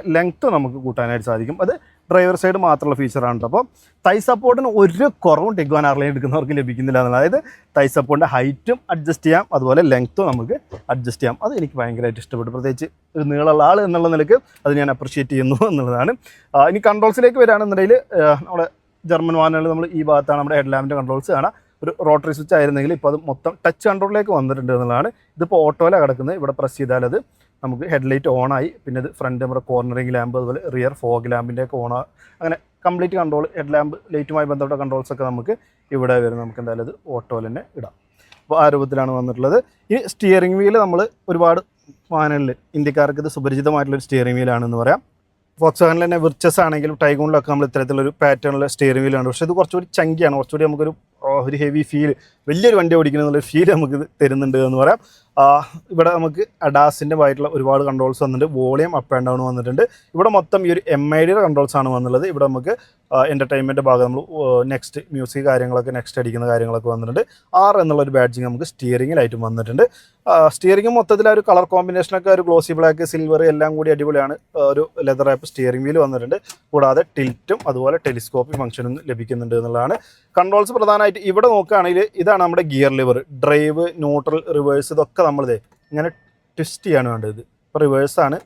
ലെങ്ത്ത് നമുക്ക് കൂട്ടാനായിട്ട് സാധിക്കും. അത് ഡ്രൈവർ സൈഡ് മാത്രമുള്ള ഫീച്ചറാണ് അപ്പോൾ തൈ സപ്പോർട്ടിന് ഒരു കുറവും ടിഗ്വാൻ ആർലൈൻ എടുക്കുന്നവർക്ക് ലഭിക്കുന്നില്ല എന്നുള്ളത്. അതായത് തൈ ഹൈറ്റും അഡ്ജസ്റ്റ് ചെയ്യാം. അതുപോലെ ലെങ്ത്തും നമുക്ക് അഡ്ജസ്റ്റ് ചെയ്യാം. അത് എനിക്ക് ഭയങ്കരമായിട്ട് ഇഷ്ടപ്പെട്ടു. പ്രത്യേകിച്ച് ഒരു നീളമുള്ള ആൾ എന്നുള്ള നിലയ്ക്ക് അത് ഞാൻ അപ്രിഷ്യേറ്റ് ചെയ്യുന്നു എന്നുള്ളതാണ്. ഇനി കൺട്രോൾസിലേക്ക് വരികയാണെന്നുണ്ടെങ്കിൽ നമ്മുടെ ജർമ്മൻ വാഹനങ്ങൾ നമ്മൾ ഈ ഭാഗത്താണ് നമ്മുടെ ഹെഡ് ലാമ്പിന്റെ കൺട്രോൾസ് കാണാം. ഒരു റോട്ടറി സ്വിച്ച് ആയിരുന്നെങ്കിൽ ഇപ്പോൾ അത് മൊത്തം ടച്ച് കൺട്രോളിലേക്ക് വന്നിട്ടുണ്ട് എന്നുള്ളതാണ് ഇതിപ്പോൾ ഓട്ടോയിലാണ് കിടക്കുന്നത്. ഇവിടെ പ്രസ് ചെയ്താൽ അത് നമുക്ക് ഹെഡ്ലൈറ്റ് ഓണായി പിന്നെ ഇത് ഫ്രണ്ട് നമ്മുടെ കോർണറിംഗ് ലാമ്പ് അതുപോലെ റിയർ ഫോഗ് ലാമ്പിന്റെ ഒക്കെ അങ്ങനെ കംപ്ലീറ്റ് കൺട്രോൾ ഹെഡ് ലാമ്പ് ലൈറ്റുമായി ബന്ധപ്പെട്ട കൺട്രോൾസ് ഒക്കെ നമുക്ക് ഇവിടെ വരും. നമുക്ക് എന്തായാലും അത് ഓട്ടോയിൽ തന്നെ ഇടാം. അപ്പോൾ ആ രൂപത്തിലാണ് വന്നിട്ടുള്ളത്. ഈ സ്റ്റിയറിംഗ് വീൽ നമ്മൾ ഒരുപാട് വാഹനങ്ങളിൽ ഇന്ത്യക്കാർക്ക് ഇത് സുപരിചിതമായിട്ടുള്ളൊരു സ്റ്റിയറിംഗ് വീലാണെന്ന് പറയാം. ഫോക്സ് വാഗനിൽ തന്നെ വിർച്ചസ് ആണെങ്കിലും ടൈഗോണിലൊക്കെ നമ്മൾ ഇത്തരത്തിലൊരു പാറ്റേണുള്ള സ്റ്റിയറിംഗ് വീലാണ് പക്ഷേ ഇത് കുറച്ചുകൂടി ചങ്കിയാണ് കുറച്ചുകൂടി നമുക്കൊരു ഒരു ഹെവി ഫീൽ വലിയൊരു വണ്ടി ഓടിക്കണം എന്നുള്ള ഫീൽ നമുക്ക് തരുന്നുണ്ട് എന്ന് പറയാം. ഇവിടെ നമുക്ക് അഡാസിന്റെ ആയിട്ടുള്ള ഒരുപാട് കൺട്രോൾസ് വന്നിട്ടുണ്ട്. വോളിയം അപ്പ് ആൻഡ് ഡൗൺ വന്നിട്ടുണ്ട്. ഇവിടെ മൊത്തം ഈ ഒരു എം ഐ ഡിയുടെ കൺട്രോൾസ് ആണ് വന്നുള്ളത്. ഇവിടെ നമുക്ക് എന്റർടൈൻമെന്റ് ഭാഗം നമ്മൾ നെക്സ്റ്റ് മ്യൂസിക് കാര്യങ്ങളൊക്കെ നെക്സ്റ്റ് അടിക്കുന്ന കാര്യങ്ങളൊക്കെ വന്നിട്ടുണ്ട്. ആർ എന്നുള്ള ഒരു ബാഡ്ജിങ് നമുക്ക് സ്റ്റിയറിങ്ങിലായിട്ടും വന്നിട്ടുണ്ട്. സ്റ്റിയറിംഗ് മൊത്തത്തിൽ ഒരു കളർ കോമ്പിനേഷനൊക്കെ ഒരു ഗ്ലോസി ബ്ലാക്ക് സിൽവർ എല്ലാം കൂടി അടിപൊളിയാണ്. ഒരു ലെതർ ആപ്പ് സ്റ്റിയറിംഗ് വീൽ വന്നിട്ടുണ്ട്. കൂടാതെ ടിൽറ്റും അതുപോലെ ടെലിസ്കോപ്പി ഫംഗ്ഷനും ലഭിക്കുന്നുണ്ട് എന്നുള്ളതാണ് കൺട്രോൾസ് പ്രധാനമായിട്ട് ഇവിടെ നോക്കുകയാണെങ്കിൽ ഇതാണ് നമ്മുടെ gear lever drive neutral reverse ഇതൊക്കെ നമ്മളിത് ഇങ്ങനെ ട്വിസ്റ്റ് ചെയ്യാണ് വേണ്ടത്. ഇപ്പോൾ റിവേഴ്സാണ്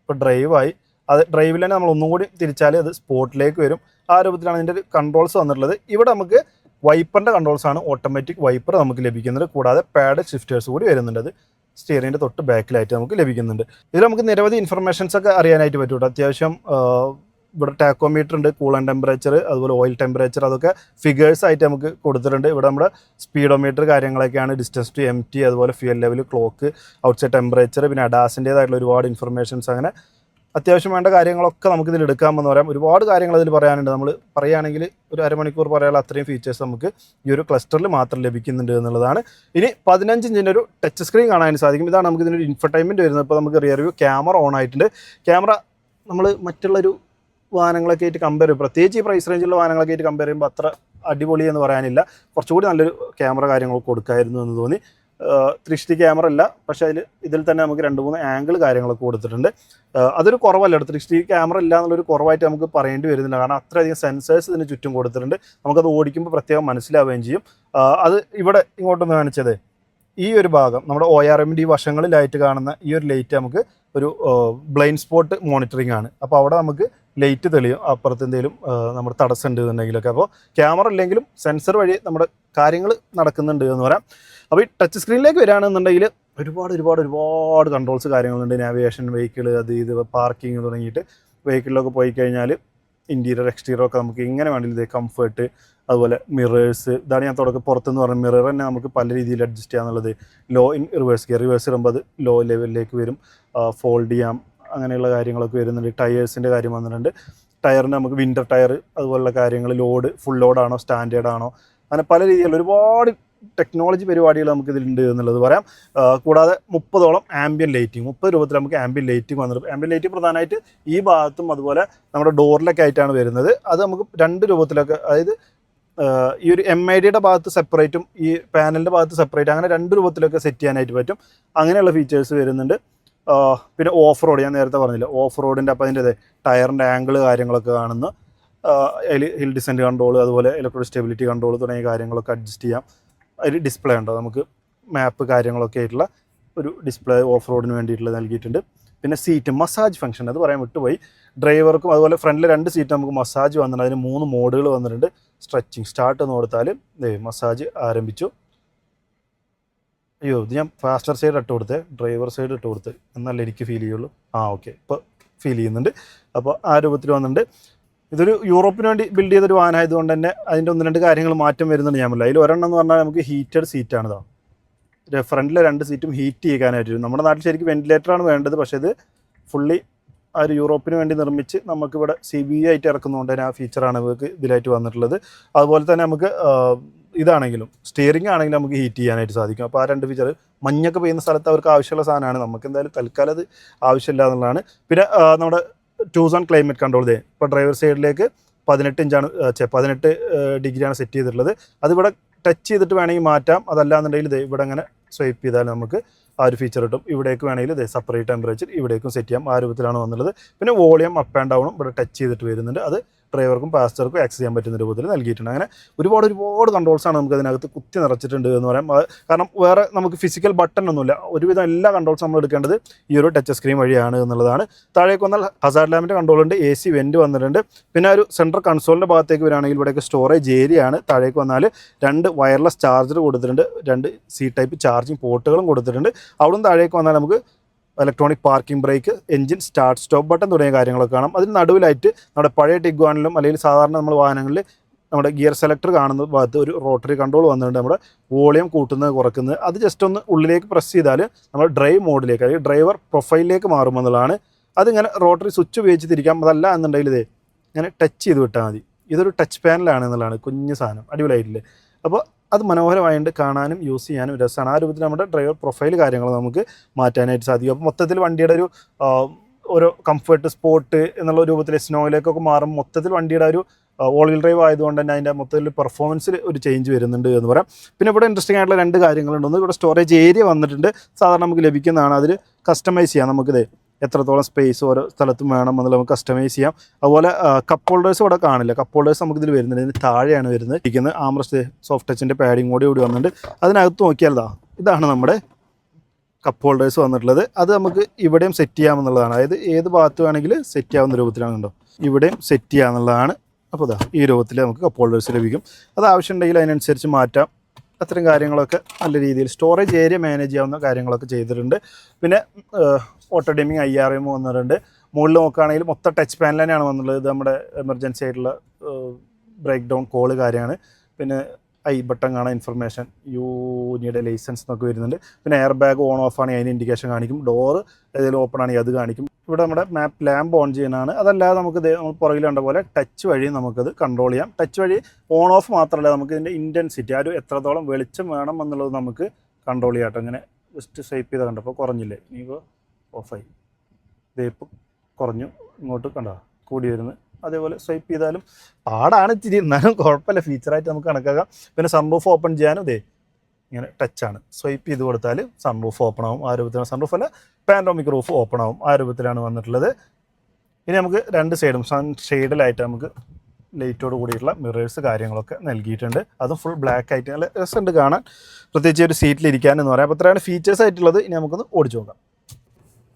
ഇപ്പോൾ ഡ്രൈവായി അത് ഡ്രൈവിൽ തന്നെ നമ്മൾ ഒന്നും കൂടി തിരിച്ചാൽ അത് സ്പോട്ടിലേക്ക് വരും. ആ രൂപത്തിലാണ് ഇതിന്റെ കൺട്രോൾസ് വന്നിട്ടുള്ളത്. ഇവിടെ നമുക്ക് വൈപ്പറിന്റെ കൺട്രോൾസ് ആണ് ഓട്ടോമാറ്റിക് വൈപ്പർ നമുക്ക് ലഭിക്കുന്നത്. കൂടാതെ പാഡ് ഷിഫ്റ്റേഴ്സ് കൂടി വരുന്നുണ്ട്. സ്റ്റിയറിന്റെ തൊട്ട് ബാക്കിലായിട്ട് നമുക്ക് ലഭിക്കുന്നുണ്ട്. ഇതിൽ നമുക്ക് നിരവധി ഇൻഫർമേഷൻസ് ഒക്കെ അറിയാനായിട്ട് പറ്റും അത്യാവശ്യം ഇവിടെ ടാക്കോമീറ്റർ ഉണ്ട് കൂളൻ ടെമ്പറേച്ചർ അതുപോലെ ഓയിൽ ടെമ്പറേച്ചർ അതൊക്കെ ഫിഗേഴ്സ് ആയിട്ട് നമുക്ക് കൊടുത്തിട്ടുണ്ട്. ഇവിടെ നമ്മുടെ സ്പീഡോമീറ്റർ കാര്യങ്ങളൊക്കെയാണ് ഡിസ്റ്റൻസ് ടു എം ടി അതുപോലെ fuel level clock outside temperature പിന്നെ അഡാസിന്റേതായിട്ടുള്ള ഒരുപാട് ഇൻഫർമേഷൻസ് അങ്ങനെ അത്യാവശ്യം വേണ്ട കാര്യങ്ങളൊക്കെ നമുക്ക് ഇതിൽ എടുക്കാമെന്ന് പറയാം. ഒരുപാട് കാര്യങ്ങൾ അതിൽ പറയാനുണ്ട്. നമ്മൾ പറയുകയാണെങ്കിൽ ഒരു അരമണിക്കൂർ പറയാനുള്ള അത്രയും ഫീച്ചേഴ്സ് നമുക്ക് ഈ ഒരു ക്ലസ്റ്ററിൽ മാത്രം ലഭിക്കുന്നുണ്ട് എന്നുള്ളതാണ്. ഇനി പതിനഞ്ച് ഇഞ്ചിന്റെ ഒരു ടച്ച് സ്ക്രീൻ കാണാൻ സാധിക്കും. ഇതാണ് നമുക്ക് ഇതിനൊരു ഇൻഫർടൈൻമെന്റ് വരുന്നത്. ഇപ്പോൾ നമുക്ക് റിയർ വ്യൂ ക്യാമറ ഓൺ ആയിട്ടുണ്ട്. ക്യാമറ നമ്മൾ മറ്റുള്ളൊരു വാഹനങ്ങളൊക്കെ ആയിട്ട് കമ്പയർ ചെയ്യും. പ്രത്യേകിച്ച് ഈ പ്രൈസ് റേഞ്ചിലുള്ള വാഹനങ്ങളൊക്കെ ആയിട്ട് കമ്പയർ ചെയ്യുമ്പോൾ അത്ര അടിപൊളി എന്ന് പറയാനില്ല. കുറച്ചുകൂടി നല്ലൊരു ക്യാമറ കാര്യങ്ങളൊക്കെ കൊടുക്കായിരുന്നു എന്ന് തോന്നി. ത്രീ സിക്സ്റ്റി ക്യാമറ അല്ല പക്ഷേ അതിൽ ഇതിൽ തന്നെ നമുക്ക് രണ്ട് മൂന്ന് ആംഗിൾ കാര്യങ്ങളൊക്കെ കൊടുത്തിട്ടുണ്ട്. അതൊരു കുറവല്ല ത്രീ സിക്സ്റ്റി ക്യാമറ ഇല്ല എന്നുള്ളൊരു കുറവായിട്ട് നമുക്ക് പറയേണ്ടി വരുന്നില്ല. കാരണം അത്രയധികം സെൻസേഴ്സ് ഇതിന് ചുറ്റും കൊടുത്തിട്ടുണ്ട്. നമുക്കത് ഓടിക്കുമ്പോൾ പ്രത്യേകം മനസ്സിലാവുകയും ചെയ്യും. അത് ഇവിടെ ഇങ്ങോട്ടൊന്ന് കാണിച്ചത്. ഈ ഒരു ഭാഗം നമ്മുടെ ഒ ആർ എമ്മിന്റെ ഈ വശങ്ങളിലായിട്ട് കാണുന്ന ഈ ഒരു ലൈറ്റ് നമുക്ക് ഒരു ബ്ലൈൻഡ് സ്പോട്ട് മോണിറ്ററിംഗ് ആണ്. അപ്പോൾ അവിടെ നമുക്ക് ലൈറ്റ് തെളിയും അപ്പുറത്ത് എന്തെങ്കിലും നമ്മൾ തടസ്സം ഉണ്ട് എന്നുണ്ടെങ്കിലൊക്കെ. അപ്പോൾ ക്യാമറ ഇല്ലെങ്കിലും സെൻസർ വഴി നമ്മുടെ കാര്യങ്ങൾ നടക്കുന്നുണ്ട് എന്ന് പറയാം. അപ്പോൾ ഈ ടച്ച് സ്ക്രീനിലേക്ക് വരികയാണെന്നുണ്ടെങ്കിൽ ഒരുപാട് ഒരുപാട് ഒരുപാട് കൺട്രോൾസ് കാര്യങ്ങളുണ്ട്. നാവിഗേഷൻ വെഹിക്കിൾ അത് ഇത് പാർക്കിംഗ് തുടങ്ങിയിട്ട് വെഹിക്കിളിലൊക്കെ പോയി കഴിഞ്ഞാൽ ഇന്റീരിയർ എക്സ്റ്റീരിയർ ഒക്കെ നമുക്ക് ഇങ്ങനെ വേണമെങ്കിൽ ഇത് കംഫർട്ട് അതുപോലെ മിറേഴ്സ് ഇതാണ് ഞാൻ തുടക്കം പുറത്തുനിന്ന് പറഞ്ഞ മിറർ തന്നെ നമുക്ക് പല രീതിയിൽ അഡ്ജസ്റ്റ് ചെയ്യാന്നുള്ളത്. Low in reverse gear reverse ഇടുമ്പോൾ അത് ലോ ലെവലിലേക്ക് വരും. ഫോൾഡ് ചെയ്യാം. അങ്ങനെയുള്ള കാര്യങ്ങളൊക്കെ വരുന്നുണ്ട്. ടയേഴ്സിന്റെ കാര്യം വന്നിട്ടുണ്ട്. ടയറിന് നമുക്ക് വിന്റർ ടയർ അതുപോലുള്ള കാര്യങ്ങൾ ലോഡ് ഫുൾ ലോഡാണോ സ്റ്റാൻഡേർഡ് ആണോ അങ്ങനെ പല രീതിയിലുള്ള ഒരുപാട് ടെക്നോളജി പരിപാടികൾ നമുക്ക് ഇതിലുണ്ട് എന്നുള്ളത് പറയാം. കൂടാതെ മുപ്പതോളം ആംബിയൻ ലൈറ്റിംഗ് മുപ്പത് രൂപത്തിൽ നമുക്ക് ആംബിയൻ ലൈറ്റിംഗ് വന്നിട്ടുണ്ട്. ആംബിയൻ ലൈറ്റിംഗ് പ്രധാനമായിട്ട് ഈ ഭാഗത്തും അതുപോലെ നമ്മുടെ ഡോറിലൊക്കെ ആയിട്ടാണ് വരുന്നത്. അത് നമുക്ക് രണ്ട് രൂപത്തിലൊക്കെ അതായത് ഈ ഒരു എം ഐ ഡിയുടെ ഭാഗത്ത് സെപ്പറേറ്റും ഈ പാനലിന്റെ ഭാഗത്ത് സെപ്പറേറ്റ് അങ്ങനെ രണ്ട് രൂപത്തിലൊക്കെ സെറ്റ് ചെയ്യാനായിട്ട് പറ്റും. അങ്ങനെയുള്ള ഫീച്ചേഴ്സ് വരുന്നുണ്ട്. പിന്നെ ഓഫ് റോഡ് ഞാൻ നേരത്തെ പറഞ്ഞില്ല ഓഫ് റോഡിന്റെ അപ്പം അതിന്റെ ടയറിന്റെ ആംഗിൾ കാര്യങ്ങളൊക്കെ കാണുന്ന ഹിൽ ഡിസെന്റ് കൺട്രോൾ അതുപോലെ ഇലക്ട്രോണിക് സ്റ്റെബിലിറ്റി കൺട്രോൾ തുടങ്ങിയ കാര്യങ്ങളൊക്കെ അഡ്ജസ്റ്റ് ചെയ്യാം. അതിൽ ഡിസ്പ്ലേ ഉണ്ടോ? നമുക്ക് മാപ്പ് കാര്യങ്ങളൊക്കെ ആയിട്ടുള്ള ഒരു ഡിസ്പ്ലേ ഓഫ് റോഡിന് വേണ്ടിയിട്ടുള്ള നൽകിയിട്ടുണ്ട്. പിന്നെ സീറ്റ് മസാജ് ഫംഗ്ഷൻ അത് പറയാൻ വിട്ടുപോയി. ഡ്രൈവർക്കും അതുപോലെ ഫ്രണ്ടിൽ രണ്ട് സീറ്റ് നമുക്ക് മസാജ് വന്നിട്ടുണ്ട്. അതിന് മൂന്ന് മോഡുകൾ വന്നിട്ടുണ്ട്. സ്ട്രെച്ചിങ് സ്റ്റാർട്ട് എന്ന് കൊടുത്താൽ മസാജ് ആരംഭിച്ചു. അയ്യോ ഇത് ഞാൻ ഫാസ്റ്റർ സൈഡ് ഇട്ട് കൊടുത്തേ. ഡ്രൈവർ സൈഡ് ഇട്ട് കൊടുത്ത്. എന്നല്ല എനിക്ക് ഫീൽ ചെയ്യുള്ളൂ. ആ ഓക്കെ ഇപ്പോൾ ഫീൽ ചെയ്യുന്നുണ്ട്. അപ്പോൾ ആ രൂപത്തിൽ വന്നിട്ടുണ്ട്. ഇതൊരു യൂറോപ്പിന് വേണ്ടി ബിൽഡ് ചെയ്തൊരു വാഹനമായതുകൊണ്ട് തന്നെ അതിന്റെ ഒന്ന് രണ്ട് കാര്യങ്ങൾ മാറ്റം വരുന്നുണ്ട് ഞാൻ അതിൽ ഒരെണ്ണം എന്ന് പറഞ്ഞാൽ നമുക്ക് ഹീറ്റഡ് സീറ്റാണ് ഇതാ. ഫ്രണ്ടിലെ രണ്ട് സീറ്റും ഹീറ്റ് ചെയ്യാനായിട്ട് നമ്മുടെ നാട്ടിൽ ശരിക്കും വെന്റിലേറ്ററാണ് വേണ്ടത്. പക്ഷേ ഇത് ഫുള്ളി ആ ഒരു യൂറോപ്പിന് വേണ്ടി നിർമ്മിച്ച് നമുക്കിവിടെ സി ബി ആയിട്ട് ഇറക്കുന്നതുകൊണ്ട് തന്നെ ആ ഫീച്ചറാണ് നമുക്ക് ഇതിലായിട്ട് വന്നിട്ടുള്ളത്. അതുപോലെ തന്നെ നമുക്ക് ഇതാണെങ്കിലും സ്റ്റിയറിംഗ് ആണെങ്കിലും നമുക്ക് ഹീറ്റ് ചെയ്യാനായിട്ട് സാധിക്കും. അപ്പോൾ ആ രണ്ട് ഫീച്ചർ മഞ്ഞൊക്കെ പെയ്യുന്ന സ്ഥലത്ത് അവർക്ക് ആവശ്യമുള്ള സാധനമാണ്. നമുക്ക് എന്തായാലും തൽക്കാലം അത് ആവശ്യമില്ല എന്നുള്ളതാണ്. പിന്നെ നമ്മുടെ ടൂസ് ഓൺ ക്ലൈമറ്റ് കൺട്രോൾ ദേ ഇപ്പോൾ ഡ്രൈവർ സൈഡിലേക്ക് പതിനെട്ട് ഇഞ്ചാണ് ചെ പതിനെട്ട് ഡിഗ്രിയാണ് സെറ്റ് ചെയ്തിട്ടുള്ളത്. അതിവിടെ ടച്ച് ചെയ്തിട്ട് വേണമെങ്കിൽ മാറ്റാം. അതല്ല എന്നുണ്ടെങ്കിൽ ഇത് ഇവിടെ അങ്ങനെ സ്വൈപ്പ് ചെയ്താൽ നമുക്ക് ആ ഒരു ഫീച്ചർ കിട്ടും. ഇവിടേക്ക് വേണമെങ്കിൽ ദേ സെപ്പറേറ്റ് ടെമ്പറേച്ചർ ഇവിടേക്കും സെറ്റ് ചെയ്യാം. ആ രൂപത്തിലാണ് വന്നുള്ളത് പിന്നെ വോളിയം അപ്പ് ആൻഡ് ഡൗണും ഇവിടെ ടച്ച് ചെയ്തിട്ട് വരുന്നുണ്ട്. അത് ഡ്രൈവർക്കും പാസഞ്ചർക്കും ആക്സസ് ചെയ്യാൻ പറ്റുന്ന രൂപത്തിൽ നൽകിയിട്ടുണ്ട്. അങ്ങനെ ഒരുപാട് ഒരുപാട് കൺട്രോൾസാണ് നമുക്ക് അതിനകത്ത് കുത്തി നിറച്ചിട്ടുണ്ട് എന്ന് പറയാം. കാരണം വേറെ നമുക്ക് ഫിസിക്കൽ ബട്ടൺ ഒന്നുമില്ല. ഒരുവിധം എല്ലാ കൺട്രോൾസും നമ്മൾ എടുക്കേണ്ടത് ഈ ഒരു ടച്ച് സ്ക്രീൻ വഴിയാണ് എന്നുള്ളതാണ്. താഴേക്ക് വന്നാൽ ഹസാർഡ് ലാമ്പിന്റെ കൺട്രോൾ ഉണ്ട് എ സി വെന്റ് വന്നിട്ടുണ്ട്. പിന്നെ ഒരു സെൻട്രൽ കൺസോളിന്റെ ഭാഗത്തേക്ക് വരികയാണെങ്കിൽ ഇവിടെയൊക്കെ സ്റ്റോറേജ് ഏരിയയാണ് താഴേക്ക് വന്നാൽ രണ്ട് വയർലെസ് ചാർജർ കൊടുത്തിട്ടുണ്ട്. രണ്ട് സി ടൈപ്പ് ചാർജിങ് പോർട്ടുകളും കൊടുത്തിട്ടുണ്ട്. അവിടുന്ന് താഴേക്ക് വന്നാൽ നമുക്ക് electronic parking brake engine start stop button തുടങ്ങിയ കാര്യങ്ങളൊക്കെ കാണാം. അതിന് നടുവിലായിട്ട് നമ്മുടെ പഴയ ടിഗ്വാനിലും അല്ലെങ്കിൽ സാധാരണ നമ്മൾ വാഹനങ്ങളിൽ നമ്മുടെ ഗിയർ സെലക്ടർ കാണുന്ന ഭാഗത്ത് ഒരു റോട്ടറി കൺട്രോൾ വന്നിട്ടുണ്ട്. നമ്മുടെ വോളിയം കൂട്ടുന്നത് കുറക്കുന്നത്. അത് ജസ്റ്റ് ഒന്ന് ഉള്ളിലേക്ക് പ്രസ് ചെയ്താൽ നമ്മൾ ഡ്രൈവ് മോഡിലേക്ക് അല്ലെങ്കിൽ ഡ്രൈവർ പ്രൊഫൈലിലേക്ക് മാറുമെന്നുള്ളതാണ് അതിങ്ങനെ റോട്ടറി സ്വിച്ച് ഉപയോഗിച്ച് തിരിക്കാം അതല്ല എന്നുണ്ടെങ്കിൽ ഇതേ ഇങ്ങനെ ടച്ച് ചെയ്ത് വിട്ടാൽ മതി. ഇതൊരു ടച്ച് പാനലാണ് എന്നുള്ളതാണ് കുഞ്ഞു സാധനം. അടിപൊളിയായിട്ടില്ലേ? അപ്പോൾ അത് മനോഹരമായിട്ട് കാണാനും യൂസ് ചെയ്യാനും രസമാണ്. ആ രൂപത്തിൽ നമ്മുടെ ഡ്രൈവർ പ്രൊഫൈൽ കാര്യങ്ങൾ നമുക്ക് മാറ്റാനായിട്ട് സാധിക്കും. അപ്പോൾ മൊത്തത്തിൽ വണ്ടിയുടെ ഒരു ഒരു കംഫർട്ട് സ്പോട്ട് എന്നുള്ള രൂപത്തിൽ സ്നോയിലേക്കൊക്കെ മാറും. മൊത്തത്തിൽ വണ്ടിയുടെ ഒരു ഓൾ വീൽ ഡ്രൈവ് ആയതുകൊണ്ട് തന്നെ അതിന്റെ മൊത്തത്തിൽ പെർഫോമൻസിൽ ഒരു ചേഞ്ച് വരുന്നുണ്ട് എന്ന് പറയാം. പിന്നെ ഇവിടെ ഇൻട്രസ്റ്റിംഗ് ആയിട്ടുള്ള രണ്ട് കാര്യങ്ങളുണ്ട്. ഒന്ന് ഇവിടെ സ്റ്റോറേജ് ഏരിയ വന്നിട്ടുണ്ട്. സാധാരണ നമുക്ക് ലഭിക്കുന്നതാണ്. അതിൽ കസ്റ്റമൈസ് ചെയ്യാം നമുക്കിത്. എത്രത്തോളം സ്പേസ് ഓരോ സ്ഥലത്തും വേണം എന്നുള്ളത് നമുക്ക് കസ്റ്റമൈസ് ചെയ്യാം. അതുപോലെ കപ്പ് ഹോൾഡേഴ്സ് ഇവിടെ കാണില്ല. കപ്പ് ഹോൾഡേഴ്സ് നമുക്ക് ഇതിൽ വരുന്നുണ്ട്. ഇതിന് താഴെയാണ് വരുന്നത്. ഇരിക്കുന്നത് ആംറസ്റ്റ് സോഫ്റ്റ് ടച്ചിന്റെ പാഡിങ് കൂടി കൂടി വന്നിട്ടുണ്ട്. അതിനകത്ത് നോക്കിയാൽ ഇതാണ് നമ്മുടെ കപ്പ് ഹോൾഡേഴ്സ് വന്നിട്ടുള്ളത്. അത് നമുക്ക് ഇവിടെയും സെറ്റ് ചെയ്യാമെന്നുള്ളതാണ്. അതായത് ഏത് ഭാഗത്ത് വേണമെങ്കിൽ സെറ്റ് ചെയ്യാവുന്ന രൂപത്തിലാണ് കണ്ടോ. ഇവിടെയും സെറ്റ് ചെയ്യാമെന്നുള്ളതാണ്. അപ്പോൾ ഇതാ ഈ രൂപത്തിൽ നമുക്ക് കപ്പ് ഹോൾഡേഴ്സ് ലഭിക്കും. അത് ആവശ്യമുണ്ടെങ്കിൽ അതിനനുസരിച്ച് മാറ്റാം. അത്തരം കാര്യങ്ങളൊക്കെ നല്ല രീതിയിൽ സ്റ്റോറേജ് ഏരിയ മാനേജ് ചെയ്യാവുന്ന കാര്യങ്ങളൊക്കെ ചെയ്തിട്ടുണ്ട്. പിന്നെ auto dimming I R M വന്നിട്ടുണ്ട് മുകളിൽ നോക്കുകയാണെങ്കിൽ മൊത്തം ടച്ച് പാനൽ തന്നെയാണ് വന്നുള്ളത്. ഇത് നമ്മുടെ എമർജൻസി ആയിട്ടുള്ള ബ്രേക്ക് ഡൗൺ കോൾ കാര്യമാണ്. പിന്നെ ഐ ബട്ടൺ കാണാൻ ഇൻഫർമേഷൻ യൂനിയുടെ ലൈസൻസ് എന്നൊക്കെ വരുന്നുണ്ട്. പിന്നെ എയർ ബാഗ് ഓൺ ഓഫ് ആണെങ്കിൽ അതിന് ഇൻഡിക്കേഷൻ കാണിക്കും. ഡോർ ഏതെങ്കിലും ഓപ്പൺ ആണെങ്കിൽ അത് കാണിക്കും. ഇവിടെ നമ്മുടെ മാപ്പ് ലാമ്പ് ഓൺ ചെയ്യാനാണ് അതല്ലാതെ നമുക്ക് നമ്മൾ പുറകിൽ കണ്ട പോലെ ടച്ച് വഴി നമുക്കത് കൺട്രോൾ ചെയ്യാം. ടച്ച് വഴി ഓൺ ഓഫ് മാത്രമല്ല നമുക്ക് ഇതിന്റെ ഇന്റൻസിറ്റി ആ ഒരു എത്രത്തോളം വെളിച്ചം വേണം എന്നുള്ളത് നമുക്ക് കൺട്രോൾ ചെയ്യാം കേട്ടോ. ഇങ്ങനെ ജസ്റ്റ് സ്വൈപ്പ് ചെയ്ത് കണ്ടപ്പോൾ കുറഞ്ഞില്ലേ? ഇനിയിപ്പോൾ ഓഫായി. വേപ്പ് കുറഞ്ഞു. ഇങ്ങോട്ട് കണ്ടോ? കൂടി വരുന്നത് അതേപോലെ സ്വൈപ്പ് ചെയ്താലും പാടാണ് ഇച്ചിരി. എന്നാലും കുഴപ്പമില്ല. ഫീച്ചറായിട്ട് നമുക്ക് കണക്കാക്കാം. പിന്നെ സൺറൂഫ് ഓപ്പൺ ചെയ്യാനും ഇതേ ഇങ്ങനെ ടച്ചാണ് സ്വൈപ്പ് ചെയ്ത് കൊടുത്താൽ സൺറൂഫ് ഓപ്പൺ ആവും. ആ രൂപത്തിലാണ് സൺറൂഫ് അല്ല പാൻഡോമിക് റൂഫ് ഓപ്പൺ ആവും. ആ രൂപത്തിലാണ് വന്നിട്ടുള്ളത്. ഇനി നമുക്ക് രണ്ട് സൈഡും സൺ ഷെയ്ഡിലായിട്ട് നമുക്ക് ലൈറ്റോട് കൂടിയിട്ടുള്ള മിറേഴ്സ് കാര്യങ്ങളൊക്കെ നൽകിയിട്ടുണ്ട്. അതും ഫുൾ ബ്ലാക്ക് ആയിട്ട് നല്ല രസമുണ്ട് കാണാൻ. പ്രത്യേകിച്ച് ഒരു സീറ്റിലിരിക്കാൻ എന്ന് പറയാം. അപ്പോൾ ഇത്രയാണ് ഫീച്ചേഴ്സ് ആയിട്ടുള്ളത്. ഇനി നമുക്കൊന്ന് ഓടിച്ചു നോക്കാം.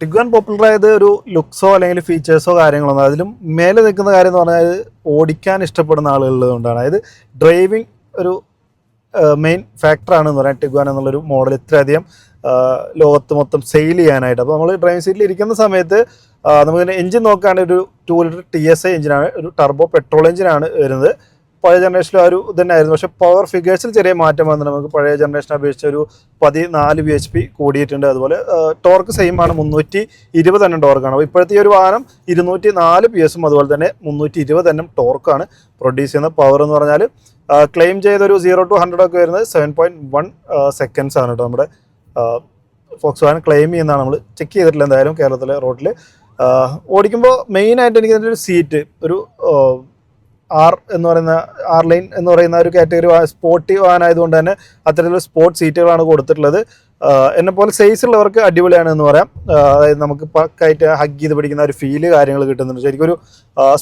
ടിഗ്വാൻ പോപ്പുലർ ആയത് ഒരു ലുക്സോ അല്ലെങ്കിൽ ഫീച്ചേഴ്സോ കാര്യങ്ങളൊന്നും അതിലും മേലെ നിൽക്കുന്ന കാര്യം എന്ന് പറഞ്ഞാൽ ഓടിക്കാൻ ഇഷ്ടപ്പെടുന്ന ആളുകളുള്ളത് കൊണ്ടാണ്. അതായത് ഡ്രൈവിംഗ് ഒരു മെയിൻ ഫാക്ടറാണെന്ന് പറയാം ടിഗ്വാൻ എന്നുള്ളൊരു മോഡൽ ഇത്രയധികം ലോകത്ത് മൊത്തം സെയിൽ ചെയ്യാനായിട്ട്. അപ്പോൾ നമ്മൾ ഡ്രൈവിംഗ് സീറ്റിൽ ഇരിക്കുന്ന സമയത്ത് നമുക്കിങ്ങനെ എഞ്ചിൻ നോക്കുകയാണെങ്കിൽ ഒരു two litre T S I എഞ്ചിനാണ് ഒരു ടർബോ പെട്രോൾ എഞ്ചിനാണ് വരുന്നത്. പഴയ ജനറേഷനിൽ ആ ഒരു ഇതന്നെയായിരുന്നു. പക്ഷേ പവർ ഫിഗേഴ്സിൽ ചെറിയ മാറ്റം വന്നിട്ടുണ്ട് നമുക്ക് പഴയ ജനറേഷനെ അപേക്ഷിച്ച് ഒരു പതിനാല് ബി എച്ച് പി കൂടിയിട്ടുണ്ട്. അതുപോലെ ടോർക്ക് സെയിം ആണ്. മുന്നൂറ്റി ഇരുപത് എണ്ണം ടോർക്കാണ് അപ്പോൾ ഇപ്പോഴത്തെ ഒരു വാഹനം ഇരുന്നൂറ്റി നാല് പി എസും അതുപോലെ തന്നെ മുന്നൂറ്റി ഇരുപത് എണ്ണം ടോർക്കാണ് പ്രൊഡ്യൂസ് ചെയ്യുന്ന പവർ എന്ന് പറഞ്ഞാൽ ക്ലെയിം ചെയ്തൊരു സീറോ ടു ഹൺഡ്രഡ് ഒക്കെ വരുന്നത് സെവൻ പോയിന്റ് വൺ സെക്കൻഡ്സ് ആണ് കേട്ടോ നമ്മുടെ ഫോക്സ് വാൻ ക്ലെയിം ചെയ്യുന്നതാണ്. നമ്മൾ ചെക്ക് ചെയ്തിട്ടില്ല എന്തായാലും കേരളത്തിലെ റോഡിൽ ഓടിക്കുമ്പോൾ മെയിനായിട്ട് എനിക്ക് ഇതിന്റെ ഒരു സീറ്റ് ഒരു ആർ എന്ന് പറയുന്ന ആർ ലൈൻ എന്ന് പറയുന്ന ഒരു കാറ്റഗറി സ്പോർട്ടി വാഹനമായതുകൊണ്ട് തന്നെ അത്തരത്തിലുള്ള സ്പോർട്സ് സീറ്റുകളാണ് കൊടുത്തിട്ടുള്ളത്. എന്നെ പോലെ സൈസ് ഉള്ളവർക്ക് അടിപൊളിയാണ് എന്ന് പറയാം അതായത് നമുക്ക് പക്കായിട്ട് ഹഗ് ചെയ്ത് പിടിക്കുന്ന ഒരു ഫീൽ കാര്യങ്ങൾ കിട്ടുന്നുണ്ട്. ശരിക്കും ഒരു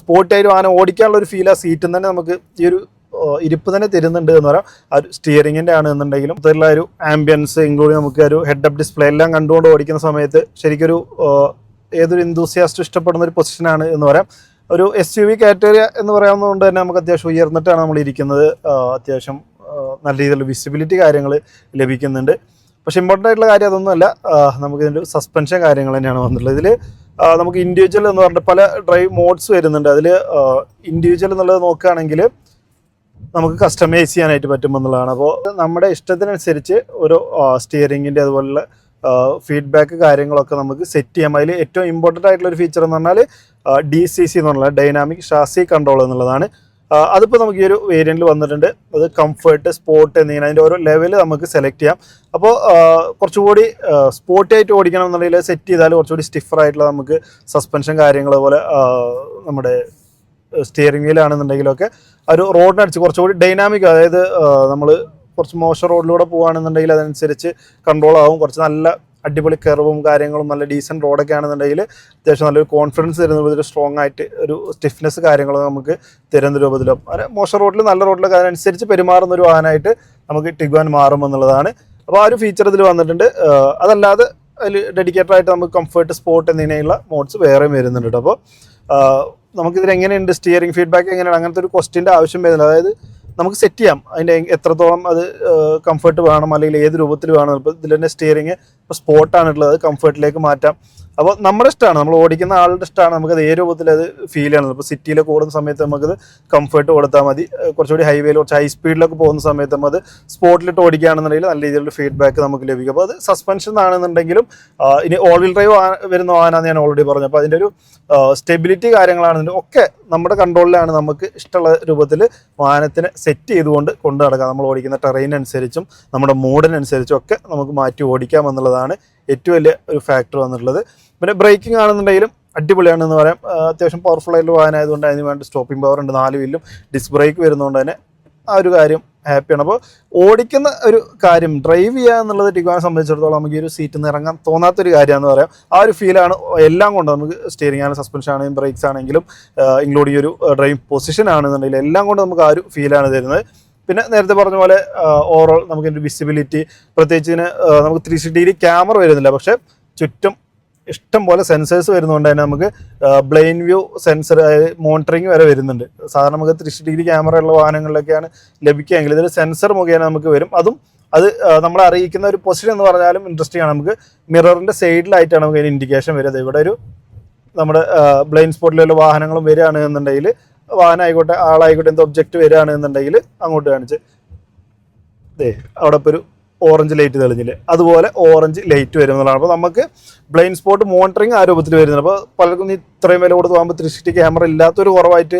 സ്പോർട്ടായിട്ട് വാഹനം ഓടിക്കാനുള്ള ഒരു ഫീൽ ആ സീറ്റിൽ തന്നെ നമുക്ക് ഈ ഒരു ഇരിപ്പ് തന്നെ തരുന്നുണ്ട് എന്ന് പറയാം. ആ ഒരു സ്റ്റിയറിങ്ങിന്റെ ആണ് എന്നുണ്ടെങ്കിലും അതിലുള്ള ഒരു ആംബിയൻസ് ഇൻക്ലൂഡിങ് നമുക്ക് ഒരു ഹെഡ് അപ്പ് ഡിസ്പ്ലേ എല്ലാം കണ്ടുകൊണ്ട് ഓടിക്കുന്ന സമയത്ത് ശരിക്കൊരു ഏതൊരു ഇന്തൂസിയാസ്റ്റ് ഇഷ്ടപ്പെടുന്ന ഒരു പൊസിഷനാണ് എന്ന് പറയാം. ഒരു എസ് യു വി കാറ്റഗറി എന്ന് പറയാവുന്നതുകൊണ്ട് തന്നെ നമുക്ക് അത്യാവശ്യം ഉയർന്നിട്ടാണ് നമ്മൾ ഇരിക്കുന്നത്. അത്യാവശ്യം നല്ല രീതിയിലുള്ള വിസിബിലിറ്റി കാര്യങ്ങൾ ലഭിക്കുന്നുണ്ട്. പക്ഷേ ഇമ്പോർട്ടന്റ് ആയിട്ടുള്ള കാര്യം അതൊന്നുമല്ല. നമുക്ക് ഇതിന്റെ സസ്പെൻഷൻ കാര്യങ്ങൾ തന്നെയാണ് വന്നിട്ടുള്ളത്. ഇതിൽ നമുക്ക് ഇൻഡിവിജ്വൽ എന്ന് പറഞ്ഞിട്ട് പല ഡ്രൈവ് മോഡ്സ് വരുന്നുണ്ട്. അതിൽ ഇൻഡിവിജ്വൽ എന്നുള്ളത് നോക്കുകയാണെങ്കിൽ നമുക്ക് കസ്റ്റമൈസ് ചെയ്യാനായിട്ട് പറ്റുമെന്നുള്ളതാണ് അപ്പോൾ നമ്മുടെ ഇഷ്ടത്തിനനുസരിച്ച് ഒരു സ്റ്റിയറിങ്ങിന്റെ അതുപോലുള്ള ഫീഡ്ബാക്ക് കാര്യങ്ങളൊക്കെ നമുക്ക് സെറ്റ് ചെയ്യാം. അതിൽ ഏറ്റവും ഇമ്പോർട്ടന്റ് ആയിട്ടുള്ള ഒരു ഫീച്ചർ എന്ന് പറഞ്ഞാൽ ഡി സി സി എന്നുള്ള ഡൈനാമിക് ഷാസി കൺട്രോൾ എന്നുള്ളതാണ്. അതിപ്പോൾ നമുക്ക് ഈ ഒരു വേരിയന്റിൽ വന്നിട്ടുണ്ട്. അത് കംഫർട്ട് സ്പോർട്ട് എന്നിങ്ങനെ അതിന്റെ ഓരോ ലെവൽ നമുക്ക് സെലക്ട് ചെയ്യാം. അപ്പോൾ കുറച്ചുകൂടി സ്പോർട്ടി ആയിട്ട് ഓടിക്കണം എന്നുണ്ടെങ്കിൽ സെറ്റ് ചെയ്താൽ കുറച്ചുകൂടി സ്റ്റിഫർ ആയിട്ടുള്ള നമുക്ക് സസ്പെൻഷൻ കാര്യങ്ങൾ പോലെ നമ്മുടെ സ്റ്റിയറിംഗ് വീലാണെന്നുണ്ടെങ്കിലൊക്കെ ഒരു റോഡിനടിച്ച് കുറച്ചുകൂടി ഡൈനാമിക് അതായത് നമ്മൾ കുറച്ച് മോശം റോഡിലൂടെ പോകുകയാണെന്നുണ്ടെങ്കിൽ അതനുസരിച്ച് കൺട്രോൾ ആവും. കുറച്ച് നല്ല അടിപൊളി കെറവും കാര്യങ്ങളും നല്ല ഡീസന്റ് റോഡൊക്കെ ആണെന്നുണ്ടെങ്കിൽ അത്യാവശ്യം നല്ലൊരു കോൺഫിഡൻസ് തരുന്ന രൂപത്തിൽ സ്ട്രോങ് ആയിട്ട് ഒരു സ്റ്റിഫ്നെസ് കാര്യങ്ങളും നമുക്ക് തരുന്ന രൂപത്തിലും മോശം റോഡിൽ നല്ല റോഡിലൊക്കെ അതിനനുസരിച്ച് പെരുമാറുന്ന ഒരു വാഹനമായിട്ട് നമുക്ക് ടിഗ്വാൻ മാറും എന്നുള്ളതാണ്. അപ്പോൾ ആ ഒരു ഫീച്ചർ ഇതിൽ വന്നിട്ടുണ്ട്. അതല്ലാതെ അതിൽ ഡെഡിക്കേറ്റഡ് ആയിട്ട് നമുക്ക് കംഫർട്ട് സ്പോർട്ട് എന്നിങ്ങനെയുള്ള മോഡ്സ് വേറെയും വരുന്നുണ്ട് അപ്പോൾ നമുക്കിതിൽ എങ്ങനെയുണ്ട്? സ്റ്റിയറിംഗ് ഫീഡ്ബാക്ക് എങ്ങനെയാണ്? അങ്ങനത്തെ ഒരു ക്വസ്റ്റിന്റെ ആവശ്യം വരുന്നത് അതായത് നമുക്ക് സെറ്റ് ചെയ്യാം. അതിന്റെ എത്രത്തോളം അത് കംഫർട്ട് വേണം അല്ലെങ്കിൽ ഏത് രൂപത്തിൽ വേണം. ഇതിൽ തന്നെ സ്റ്റിയറിങ് ഇപ്പോൾ സ്പോർട്ടാണ് ഉള്ളത് അത് കംഫർട്ടിലേക്ക് മാറ്റാം. അപ്പോൾ നമ്മുടെ ഇഷ്ടമാണ് നമ്മൾ ഓടിക്കുന്ന ആളുടെ ഇഷ്ടമാണ് നമുക്കത് ഏത് രൂപത്തിൽ അത് ഫീൽ ചെയ്യണത്. ഇപ്പോൾ സിറ്റിയിലൊക്കെ ഓടുന്ന സമയത്ത് നമുക്കത് കംഫർട്ട് കൊടുത്താൽ മതി. കുറച്ചുകൂടി ഹൈവേയിൽ കുറച്ച് ഹൈ സ്പീഡിലൊക്കെ പോകുന്ന സമയത്ത് നമ്മൾ അത് സ്പോട്ടിലിട്ട് ഓടിക്കുകയാണെന്നുണ്ടെങ്കിൽ നല്ല രീതിയിലുള്ള ഫീഡ്ബാക്ക് നമുക്ക് ലഭിക്കും. അപ്പോൾ അത് സസ്പെൻഷൻ ആണെന്നുണ്ടെങ്കിലും ഇനി ഓൾ വീൽ ഡ്രൈവ് വരുന്ന ആനാന്ന് ഞാൻ ഓൾറെഡി പറഞ്ഞു. അപ്പോൾ അതിന്റെ ഒരു സ്റ്റെബിലിറ്റി കാര്യങ്ങളാണെന്നുണ്ടെങ്കിൽ ഒക്കെ നമ്മുടെ കൺട്രോളിലാണ് നമുക്ക് ഇഷ്ടമുള്ള രൂപത്തിൽ വാഹനത്തിനെ സെറ്റ് ചെയ്തുകൊണ്ട് കൊണ്ടു നടക്കാം. നമ്മൾ ഓടിക്കുന്ന ടെറൈൻ അനുസരിച്ചും നമ്മുടെ മൂഡിനനുസരിച്ചും ഒക്കെ നമുക്ക് മാറ്റി ഓടിക്കാം എന്നുള്ളതാണ് ഏറ്റവും വലിയ ഒരു ഫാക്ടർ വന്നിട്ടുള്ളത്. പിന്നെ ബ്രേക്കിംഗ് ആണെന്നുണ്ടെങ്കിലും അടിപൊളിയാണെന്ന് പറയാം. അത്യാവശ്യം പവർഫുൾ ആയിട്ടുള്ള വാഹനമായതുകൊണ്ട് അതിന് വേണ്ടി സ്റ്റോപ്പിംഗ് പവർ ഉണ്ട്. നാല് വീലും ഡിസ്ക് ബ്രേക്ക് വരുന്നതുകൊണ്ട് തന്നെ ആ ഒരു കാര്യം ഹാപ്പിയാണ് അപ്പോൾ ഓടിക്കുന്ന ഒരു കാര്യം ഡ്രൈവ് ചെയ്യുക എന്നുള്ളത് ടിഗുവാനെ സംബന്ധിച്ചിടത്തോളം നമുക്ക് ഈ ഒരു സീറ്റിൽ നിന്ന് ഇറങ്ങാൻ തോന്നാത്തൊരു കാര്യമാണെന്ന് പറയാം. ആ ഒരു ഫീലാണ് എല്ലാം കൊണ്ട് നമുക്ക് സ്റ്റിയറിംഗ് ആണ് സസ്പെൻഷൻ ആണെങ്കിലും ബ്രേക്സ് ആണെങ്കിലും ഇൻക്ലൂഡ് ഈ ഒരു ഡ്രൈവിംഗ് പൊസിഷൻ ആണെന്നുണ്ടെങ്കിൽ എല്ലാം കൊണ്ട് നമുക്ക് ആ ഒരു ഫീലാണ് തരുന്നത്. പിന്നെ നേരത്തെ പറഞ്ഞ പോലെ ഓവറോൾ നമുക്ക് ഇതിന്റെ വിസിബിലിറ്റി പ്രത്യേകിച്ച് ഇതിന് നമുക്ക് ത്രീ സിക്സ്റ്റി ഡിഗ്രി ക്യാമറ വരുന്നില്ല. പക്ഷെ ചുറ്റും ഇഷ്ടം പോലെ സെൻസേഴ്സ് വരുന്നതുകൊണ്ട് തന്നെ നമുക്ക് ബ്ലെയിൻ വ്യൂ സെൻസർ മോണിറ്ററിങ് വരെ വരുന്നുണ്ട്. സാധാരണ നമുക്ക് ത്രീ ഡിഗ്രി ക്യാമറ ഉള്ള വാഹനങ്ങളിലൊക്കെയാണ് ലഭിക്കുകയെങ്കിൽ ഇതൊരു സെൻസർ മുഖേന നമുക്ക് വരും. അതും അത് നമ്മളെ അറിയിക്കുന്ന ഒരു പൊസിഷൻ എന്ന് പറഞ്ഞാലും ഇൻട്രസ്റ്റിംഗ് ആണ്. നമുക്ക് മിററിന്റെ സൈഡിലായിട്ടാണ് നമുക്ക് അതിന് ഇൻഡിക്കേഷൻ വരുന്നത്. ഇവിടെ ഒരു നമ്മുടെ ബ്ലൈൻഡ് സ്പോട്ടിലുള്ള വാഹനങ്ങളും വരികയാണ് എന്നുണ്ടെങ്കിൽ വാഹനം ആയിക്കോട്ടെ ആളായിക്കോട്ടെ എന്ത് ഒബ്ജക്റ്റ് വരികയാണ് എന്നുണ്ടെങ്കിൽ അങ്ങോട്ട് കാണിച്ച്. ദേ അവിടെ ഇപ്പോൾ ഒരു ഓറഞ്ച് ലൈറ്റ് തെളിഞ്ഞില്ലേ? അതുപോലെ ഓറഞ്ച് ലൈറ്റ് വരും എന്നുള്ളതാണ് അപ്പോൾ നമുക്ക് ബ്ലൈൻ സ്പോട്ട് മോണിറ്ററിങ് ആ രൂപത്തിൽ വരുന്നത് അപ്പോൾ പലർക്കും ഇത്രയും വില കൊടുത്ത് പോകുമ്പോൾ ത്രീ സിക്സ്റ്റി ക്യാമറ ഇല്ലാത്തൊരു കുറവായിട്ട്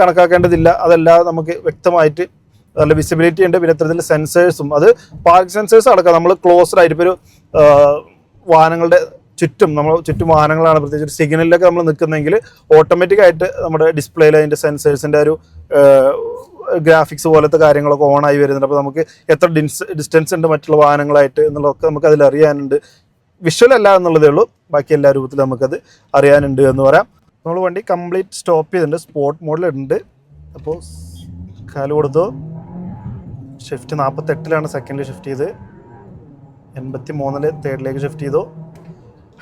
കണക്കാക്കേണ്ടതില്ല. അതല്ലാതെ നമുക്ക് വ്യക്തമായിട്ട് നല്ല വിസിബിലിറ്റി ഉണ്ട്. പിന്നെ ഇത്തരത്തിൽ സെൻസേഴ്സും അത് പാർക്ക് സെൻസേഴ്സ് അടക്കം. നമ്മൾ ക്ലോസ്ഡ് ആയിട്ട് ഇപ്പോൾ ഒരു വാഹനങ്ങളുടെ ചുറ്റും നമ്മൾ ചുറ്റും വാഹനങ്ങളാണ് പ്രത്യേകിച്ച് സിഗ്നലിലൊക്കെ നമ്മൾ നിൽക്കുന്നെങ്കിൽ ഓട്ടോമാറ്റിക് ആയിട്ട് നമ്മുടെ ഡിസ്പ്ലേയിൽ അതിന്റെ സെൻസേഴ്സിന്റെ ഒരു ഗ്രാഫിക്സ് പോലത്തെ കാര്യങ്ങളൊക്കെ ഓൺ ആയി വരുന്നുണ്ട്. അപ്പോൾ നമുക്ക് എത്ര ഡിസ്റ്റൻസ് ഉണ്ട് മറ്റുള്ള വാഹനങ്ങളായിട്ട് എന്നുള്ളതൊക്കെ നമുക്ക് അതിൽ അറിയാനുണ്ട്. വിഷ്വൽ അല്ല എന്നുള്ളതേ ഉള്ളൂ. ബാക്കി എല്ലാ രൂപത്തിലും നമുക്കത് അറിയാനുണ്ട് എന്ന് പറയാം. നമ്മൾ വണ്ടി കംപ്ലീറ്റ് സ്റ്റോപ്പ് ചെയ്തിട്ടുണ്ട്. സ്പോർട്ട് മോഡലുണ്ട് അപ്പോൾ കാൽ കൊടുത്തു? ഷിഫ്റ്റ് നാൽപ്പത്തെട്ടിലാണ് സെക്കൻഡിൽ ഷിഫ്റ്റ് ചെയ്ത്. എൺപത്തി മൂന്നിൽ തേർഡിലേക്ക് ഷിഫ്റ്റ് ചെയ്തു?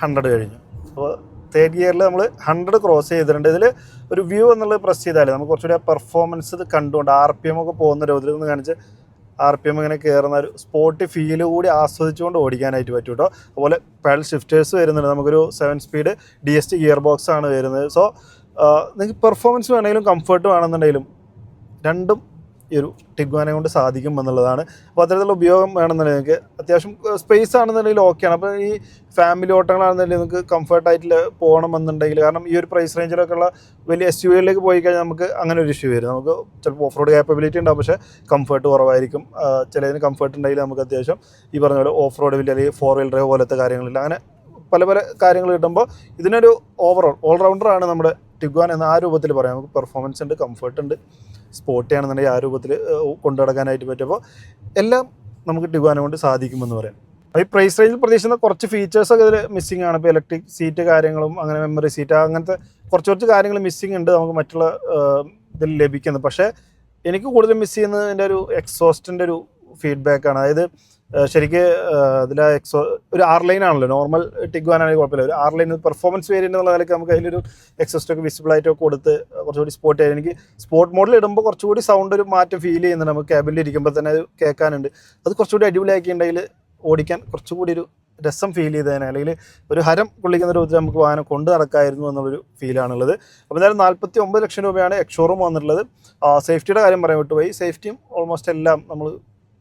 ഹൺഡ്രഡ് കഴിഞ്ഞു. അപ്പോൾ തേർഡ് ഇയറിൽ നമ്മൾ ഹൺഡ്രഡ് ക്രോസ് ചെയ്തിട്ടുണ്ട്. ഇതിൽ ഒരു വ്യൂ എന്നുള്ളത് പ്രസ് ചെയ്താൽ നമുക്ക് കുറച്ചുകൂടി ആ പെർഫോമൻസ് ഇത് കണ്ടുകൊണ്ട് ആർ പി എം ഒക്കെ പോകുന്ന രൂപത്തിൽ നിന്ന് കാണിച്ച് ആർ പി എം ഇങ്ങനെ കയറുന്ന ഒരു സ്പോട്ട് ഫീൽ കൂടി ആസ്വദിച്ചുകൊണ്ട് ഓടിക്കാനായിട്ട് പറ്റും കേട്ടോ. അതുപോലെ പെഡൽ ഷിഫ്റ്റേഴ്സ് വരുന്നുണ്ട്. നമുക്കൊരു seven speed D S T gear box ആണ് വരുന്നത്. സോ നിങ്ങൾക്ക് പെർഫോമൻസ് വേണമെങ്കിലും കംഫർട്ട് വേണമെന്നുണ്ടെങ്കിലും രണ്ടും ഈ ഒരു ടിഗ്വാനെ കൊണ്ട് സാധിക്കും എന്നുള്ളതാണ്. അപ്പോൾ അത്തരത്തിലുള്ള ഉപയോഗം വേണമെന്നുണ്ടെങ്കിൽ നിങ്ങൾക്ക് അത്യാവശ്യം സ്പേസ് ആണെന്നുണ്ടെങ്കിൽ ഓക്കെയാണ് അപ്പോൾ ഈ ഫാമിലി ഓട്ടങ്ങളാണെന്നുണ്ടെങ്കിൽ നിങ്ങൾക്ക് കംഫർട്ടായിട്ട് പോകണമെന്നുണ്ടെങ്കിൽ കാരണം ഈ ഒരു പ്രൈസ് റേഞ്ചിലൊക്കെ ഉള്ള വലിയ എസ് യു വികളിലേക്ക് പോയി കഴിഞ്ഞാൽ നമുക്ക് അങ്ങനെ ഒരു ഇഷ്യൂ വരും. നമുക്ക് ചിലപ്പോൾ ഓഫ് റോഡ് കേപ്പബിലിറ്റി ഉണ്ടാവും പക്ഷേ കംഫർട്ട് കുറവായിരിക്കും. ചിലതിന് കംഫർട്ട് ഉണ്ടെങ്കിൽ നമുക്ക് അത്യാവശ്യം ഈ പറഞ്ഞ പോലെ ഓഫ് റോഡ് വലിയ അല്ലെങ്കിൽ ഫോർ വീൽ ഡ്രൈവ് പോലത്തെ കാര്യങ്ങളില്ല അങ്ങനെ പല പല കാര്യങ്ങൾ കിട്ടുമ്പോൾ ഇതിനൊരു ഓവറോൾ ഓൾറൗണ്ടറാണ് നമ്മുടെ ടിഗ്വാൻ എന്ന ആ രൂപത്തിൽ പറയാം. നമുക്ക് പെർഫോമൻസ് ഉണ്ട് കംഫർട്ട് ഉണ്ട്. സ്പോർട്ടി ചെയ്യണമെന്നുണ്ടെങ്കിൽ ആ രൂപത്തിൽ കൊണ്ടു നടക്കാനായിട്ട് എല്ലാം നമുക്ക് ടിഗ്വാനെ കൊണ്ട് സാധിക്കുമെന്ന് പറയാം. അപ്പോൾ ഈ പ്രൈസ് റേഞ്ചിൽ പ്രതീക്ഷിക്കുന്ന കുറച്ച് ഫീച്ചേഴ്സൊക്കെ ഇതിൽ മിസ്സിംഗ് ആണ്. ഇപ്പോൾ ഇലക്ട്രിക് സീറ്റ് കാര്യങ്ങളും അങ്ങനെ മെമ്മറി സീറ്റ് അങ്ങനത്തെ കുറച്ച് കുറച്ച് കാര്യങ്ങൾ മിസ്സിംഗ് ഉണ്ട് നമുക്ക് മറ്റുള്ള ഇതിൽ ലഭിക്കുന്നത്. പക്ഷേ എനിക്ക് കൂടുതൽ മിസ് ചെയ്യുന്നത് ഇതിന്റെ ഒരു എക്സോസ്റ്റിന്റെ ഒരു ഫീഡ്ബാക്കാണ് അതായത് ശരിക്ക് അതിൽ എക്സോ ഒരു ആർ ലൈൻ ആണല്ലോ. നോർമൽ ടിഗ്വാൻ ആണെങ്കിൽ കുഴപ്പമില്ല. ഒരു ആർ ലൈൻ പെർഫോമൻസ് വേരിയന്റ് എന്നുള്ള നിലയ്ക്ക് നമുക്ക് അതിലൊരു എക്സോസ്റ്റൊക്കെ വിസിബിൾ ആയിട്ടൊക്കെ കൊടുത്ത് കുറച്ചുകൂടി സ്പോർട്ട് ചെയ്യാൻ. എനിക്ക് സ്പോർട്ട് മോഡിൽ ഇടുമ്പോൾ കുറച്ചുകൂടി സൗണ്ട് ഒരു മാറ്റം ഫീൽ ചെയ്യുന്നുണ്ട്. നമുക്ക് ക്യാബിനിൽ ഇരിക്കുമ്പോൾ തന്നെ അത് കേൾക്കാനുണ്ട്. അത് കുറച്ചുകൂടി അടിപൊളിയാക്കിയിട്ടുണ്ടെങ്കിൽ ഓടിക്കാൻ കുറച്ചുകൂടി ഒരു രസം ഫീൽ ചെയ്തതിന് അല്ലെങ്കിൽ ഒരു ഹരം കൊള്ളിക്കുന്ന രൂപത്തിൽ നമുക്ക് വാഹനം കൊണ്ട് നടക്കായിരുന്നു എന്നുള്ളൊരു ഫീലാണുള്ളത് അപ്പോൾ എന്തായാലും നാൽപ്പത്തി ഒമ്പത് ലക്ഷം രൂപയാണ് എക്സ്ഷോറൂം വന്നിട്ടുള്ളത്. സേഫ്റ്റിയുടെ കാര്യം പറയാൻ വിട്ടുപോയി. സേഫ്റ്റിയും ഓൾമോസ്റ്റ് എല്ലാം നമ്മൾ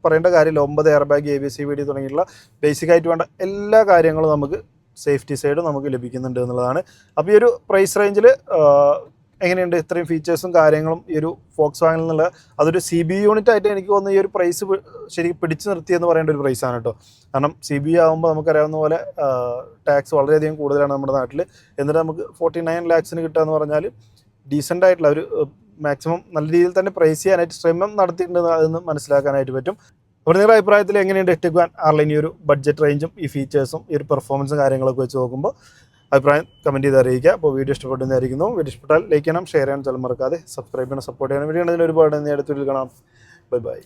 പറയേണ്ട കാര്യമില്ല. ഒമ്പത് air bag A B C V D തുടങ്ങിയിട്ടുള്ള ബേസിക് ആയിട്ട് വേണ്ട എല്ലാ കാര്യങ്ങളും നമുക്ക് സേഫ്റ്റി സൈഡ് നമുക്ക് ലഭിക്കുന്നുണ്ട് എന്നുള്ളതാണ്. അപ്പോൾ ഈ ഒരു പ്രൈസ് റേഞ്ചിൽ എങ്ങനെയുണ്ട്? ഇത്രയും ഫീച്ചേഴ്സും കാര്യങ്ങളും ഈ ഒരു ഫോക്സ് വാങ്ങിൽ നിന്നുള്ള അതൊരു സി ബി യൂണിറ്റ് ആയിട്ട് എനിക്ക് തോന്നുന്നു ഈ ഒരു പ്രൈസ് ശരിക്കും പിടിച്ചു നിർത്തിയെന്ന് പറയേണ്ട ഒരു പ്രൈസാണ് കേട്ടോ. കാരണം സി ബി ആകുമ്പോൾ നമുക്കറിയാവുന്ന പോലെ ടാക്സ് വളരെയധികം കൂടുതലാണ് നമ്മുടെ നാട്ടിൽ എന്നിട്ട് നമുക്ക് ഫോർട്ടി നയൻ ലാക്സിന് കിട്ടുക എന്ന് പറഞ്ഞാൽ ഡീസന്റ് ആയിട്ടുള്ള ഒരു മാക്സിമം നല്ല രീതിയിൽ തന്നെ പ്രൈസ് ചെയ്യാനായിട്ട് ശ്രമം നടത്തിയിട്ടുണ്ട് അതെന്ന് മനസ്സിലാക്കാനായിട്ട് പറ്റും. അപ്പോൾ നിങ്ങളുടെ അഭിപ്രായത്തിൽ എങ്ങനെയുണ്ട് ടെഗ്വാൻ ആർലൈൻ ഈ ഒരു ബഡ്ജറ്റ് റേഞ്ചും ഈ ഫീച്ചേഴ്സും ഈ ഒരു പെർഫോമൻസും കാര്യങ്ങളൊക്കെ വെച്ച് നോക്കുമ്പോൾ? അഭിപ്രായം കമന്റ് ചെയ്ത് അറിയിക്കുക. അപ്പോൾ വീഡിയോ ഇഷ്ടപ്പെടുന്നതായിരിക്കുന്നു വീഡിയോ ഇഷ്ടപ്പെട്ടാൽ ലൈക്ക് ചെയ്യണം ഷെയർ ചെയ്യണം. ചില മറക്കാതെ സബ്സ്ക്രൈബ് ചെയ്യണം സപ്പോർട്ട് ചെയ്യണം. വീഡിയോ ഉണ്ടെങ്കിൽ ഒരുപാട് നന്ദി. കാണാം. Bye bye